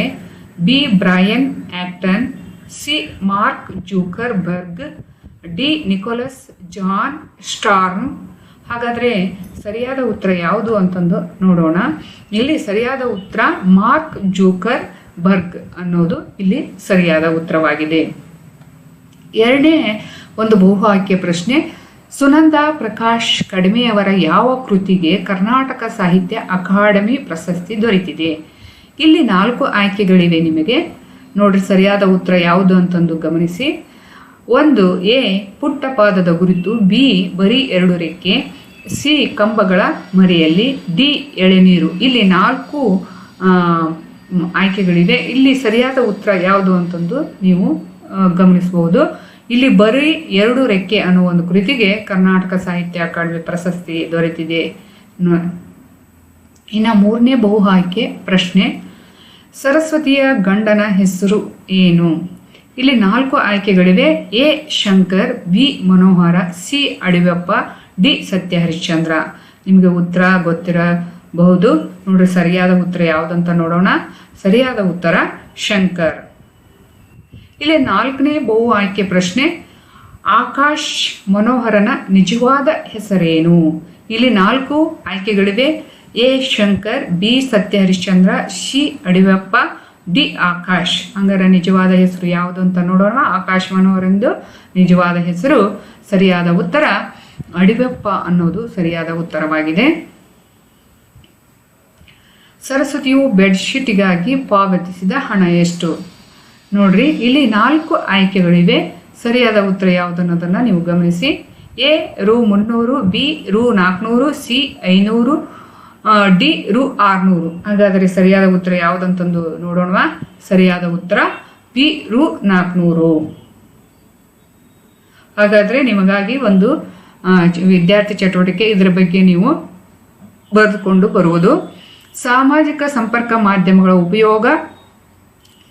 B, Brian Acton C, Mark Zuckerberg D, Nicholas John Stern. ಹಾಗಾದರೆ ಸರಿಯಾದ ಉತ್ತರ ಯಾವುದು ಅಂತಂದು ನೋಡೋಣ. ಇಲ್ಲಿ ಸರಿಯಾದ ಉತ್ತರ ಮಾರ್ಕ್ ಜೂಕರ್ ಬರ್ಗ್ ಅನ್ನೋದು ಇಲ್ಲಿ ಸರಿಯಾದ ಉತ್ತರವಾಗಿದೆ. ಎರಡನೇ ಒಂದು ಬಹು ಪ್ರಶ್ನೆ. ಸುನಂದ ಪ್ರಕಾಶ್ ಕಡಿಮೆಯವರ ಯಾವ ಕೃತಿಗೆ ಕರ್ನಾಟಕ ಸಾಹಿತ್ಯ ಅಕಾಡೆಮಿ ಪ್ರಶಸ್ತಿ ದೊರೆತಿದೆ? ಇಲ್ಲಿ ನಾಲ್ಕು ಆಯ್ಕೆಗಳಿವೆ ನಿಮಗೆ. ನೋಡ್ರಿ ಸರಿಯಾದ ಉತ್ತರ ಯಾವುದು ಅಂತಂದು ಗಮನಿಸಿ. ಒಂದು, ಎ ಪುಟ್ಟ ಪಾದದ ಗುರುತು, ಬಿ, ಬರೀ ಎರಡು ರೆಕ್ಕೆ, ಸಿ, ಕಂಬಗಳ ಮರೆಯಲ್ಲಿ, ಡಿ ಎಳೆನೀರು ಇಲ್ಲಿ ನಾಲ್ಕು ಆಯ್ಕೆಗಳಿವೆ. ಇಲ್ಲಿ ಸರಿಯಾದ ಉತ್ತರ ಯಾವುದು ಅಂತಂದು ನೀವು ಗಮನಿಸಬಹುದು. ಇಲ್ಲಿ ಬರೀ ಎರಡು ರೆಕ್ಕೆ ಅನ್ನೋ ಒಂದು ಕೃತಿಗೆ ಕರ್ನಾಟಕ ಸಾಹಿತ್ಯ ಅಕಾಡೆಮಿ ಪ್ರಶಸ್ತಿ ದೊರೆತಿದೆ. ಇನ್ನು ಮೂರನೇ ಬಹು ಆಯ್ಕೆ ಪ್ರಶ್ನೆ, ಸರಸ್ವತಿಯ ಗಂಡನ ಹೆಸರು ಏನು? ಇಲ್ಲಿ ನಾಲ್ಕು ಆಯ್ಕೆಗಳಿವೆ. A, Shankar, B, Manohara, C Adivappa D Satya Harishchandra ನಿಮಗೆ ಉತ್ತರ ಗೊತ್ತಿರಬಹುದು. ನೋಡ್ರಿ, ಸರಿಯಾದ ಉತ್ತರ ಯಾವುದಂತ ನೋಡೋಣ. ಸರಿಯಾದ ಉತ್ತರ ಶಂಕರ್. ಇಲ್ಲಿ ನಾಲ್ಕನೇ ಬಹು ಆಯ್ಕೆ ಪ್ರಶ್ನೆ, ಆಕಾಶ್ ಮನೋಹರನ ನಿಜವಾದ ಹೆಸರೇನು? ಇಲ್ಲಿ ನಾಲ್ಕು ಆಯ್ಕೆಗಳಿವೆ. A Shankar, B Satya Harishchandra C Adiveppa, D Akash. ಹಂಗಾರೆ ನಿಜವಾದ ಹೆಸರು ಯಾವುದು ಅಂತ ನೋಡೋಣ. ಆಕಾಶ್ ಮನೋಹರಂದು ನಿಜವಾದ ಹೆಸರು. ಸರಿಯಾದ ಉತ್ತರ, ಅಡಿವೆಪ್ಪ ಅನ್ನೋದು ಸರಿಯಾದ ಉತ್ತರವಾಗಿದೆ. ಸರಸ್ವತಿಯು ಬೆಡ್ಶೀಟ್ಗಾಗಿ ಪಾವತಿಸಿದ ಹಣ ಎಷ್ಟು? ನೋಡ್ರಿ, ಇಲ್ಲಿ ನಾಲ್ಕು ಆಯ್ಕೆಗಳಿವೆ. ಸರಿಯಾದ ಉತ್ತರ ಯಾವುದು ಅನ್ನೋದನ್ನು ನೀವು ಗಮನಿಸಿ. ಎ, ರು ಮುನ್ನೂರು, ಬಿ, ರು ನಾಲ್ಕುನೂರು ಸಿ, ಐನೂರು ಡಿ, ರು ಆರುನೂರು. ಹಾಗಾದರೆ ಸರಿಯಾದ ಉತ್ತರ ಯಾವುದಂತಂದು ನೋಡೋಣವಾ? ಸರಿಯಾದ ಉತ್ತರ, ಬಿ, ರು ನಾಲ್ಕುನೂರು ಹಾಗಾದರೆ ನಿಮಗಾಗಿ ಒಂದು ವಿದ್ಯಾರ್ಥಿ ಚಟುವಟಿಕೆ ಇದರ ಬಗ್ಗೆ ನೀವು ಬರೆದುಕೊಂಡು ಬರುವುದು. ಸಾಮಾಜಿಕ ಸಂಪರ್ಕ ಮಾಧ್ಯಮಗಳ ಉಪಯೋಗ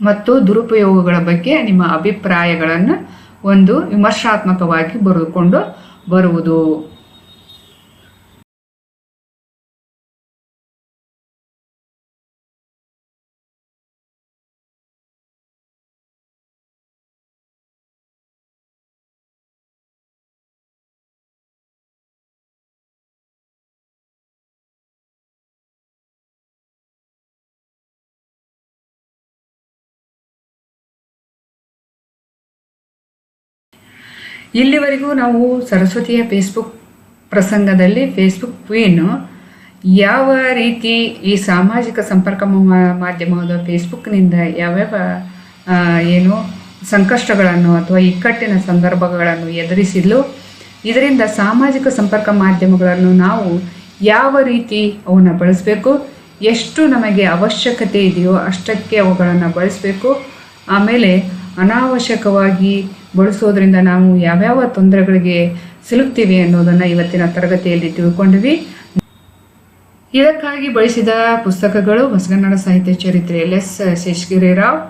ಮತ್ತು ದುರುಪಯೋಗಗಳ ಬಗ್ಗೆ ನಿಮ್ಮ ಅಭಿಪ್ರಾಯಗಳನ್ನು ಒಂದು ವಿಮರ್ಶಾತ್ಮಕವಾಗಿ ಬರೆದುಕೊಂಡು ಬರುವುದು. ಇಲ್ಲಿವರೆಗೂ ನಾವು ಸರಸ್ವತಿಯ ಫೇಸ್ಬುಕ್ ಪ್ರಸಂಗದಲ್ಲಿ ಫೇಸ್ಬುಕ್ ಕ್ವೀನು ಯಾವ ರೀತಿ ಈ ಸಾಮಾಜಿಕ ಸಂಪರ್ಕ ಮಾಧ್ಯಮವಾದ ಫೇಸ್ಬುಕ್ನಿಂದ ಯಾವ್ಯಾವ ಏನು ಸಂಕಷ್ಟಗಳನ್ನು ಅಥವಾ ಇಕ್ಕಟ್ಟಿನ ಸಂದರ್ಭಗಳನ್ನು ಎದುರಿಸಿದ್ಲು, ಇದರಿಂದ ಸಾಮಾಜಿಕ ಸಂಪರ್ಕ ಮಾಧ್ಯಮಗಳನ್ನು ನಾವು ಯಾವ ರೀತಿ ಅವನ್ನು ಬಳಸಬೇಕು, ಎಷ್ಟು ನಮಗೆ ಅವಶ್ಯಕತೆ ಇದೆಯೋ ಅಷ್ಟಕ್ಕೆ ಅವುಗಳನ್ನು ಬಳಸಬೇಕು, ಆಮೇಲೆ ಅನಾವಶ್ಯಕವಾಗಿ ಬಳಸೋದ್ರಿಂದ ನಾವು ಯಾವ್ಯಾವ ತೊಂದರೆಗಳಿಗೆ ಸಿಲುಕ್ತೀವಿ ಅನ್ನೋದನ್ನು ಇವತ್ತಿನ ತರಗತಿಯಲ್ಲಿ ತಿಳ್ಕೊಂಡ್ವಿ ಇದಕ್ಕಾಗಿ ಬಳಸಿದ ಪುಸ್ತಕಗಳು ಹೊಸಗನ್ನಡ ಸಾಹಿತ್ಯ ಚರಿತ್ರೆ ಎಲ್ ಎಸ್ ಶೇಷಗಿರಿರಾವ್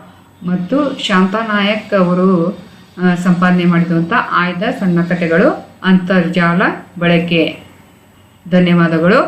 ಮತ್ತು ಶಾಂತಾ ನಾಯಕ್ ಅವರು ಸಂಪಾದನೆ ಮಾಡಿದಂಥ ಆಯ್ದ ಸಣ್ಣ ಕಥೆಗಳು ಅಂತರ್ಜಾಲ ಬಳಕೆ. ಧನ್ಯವಾದಗಳು.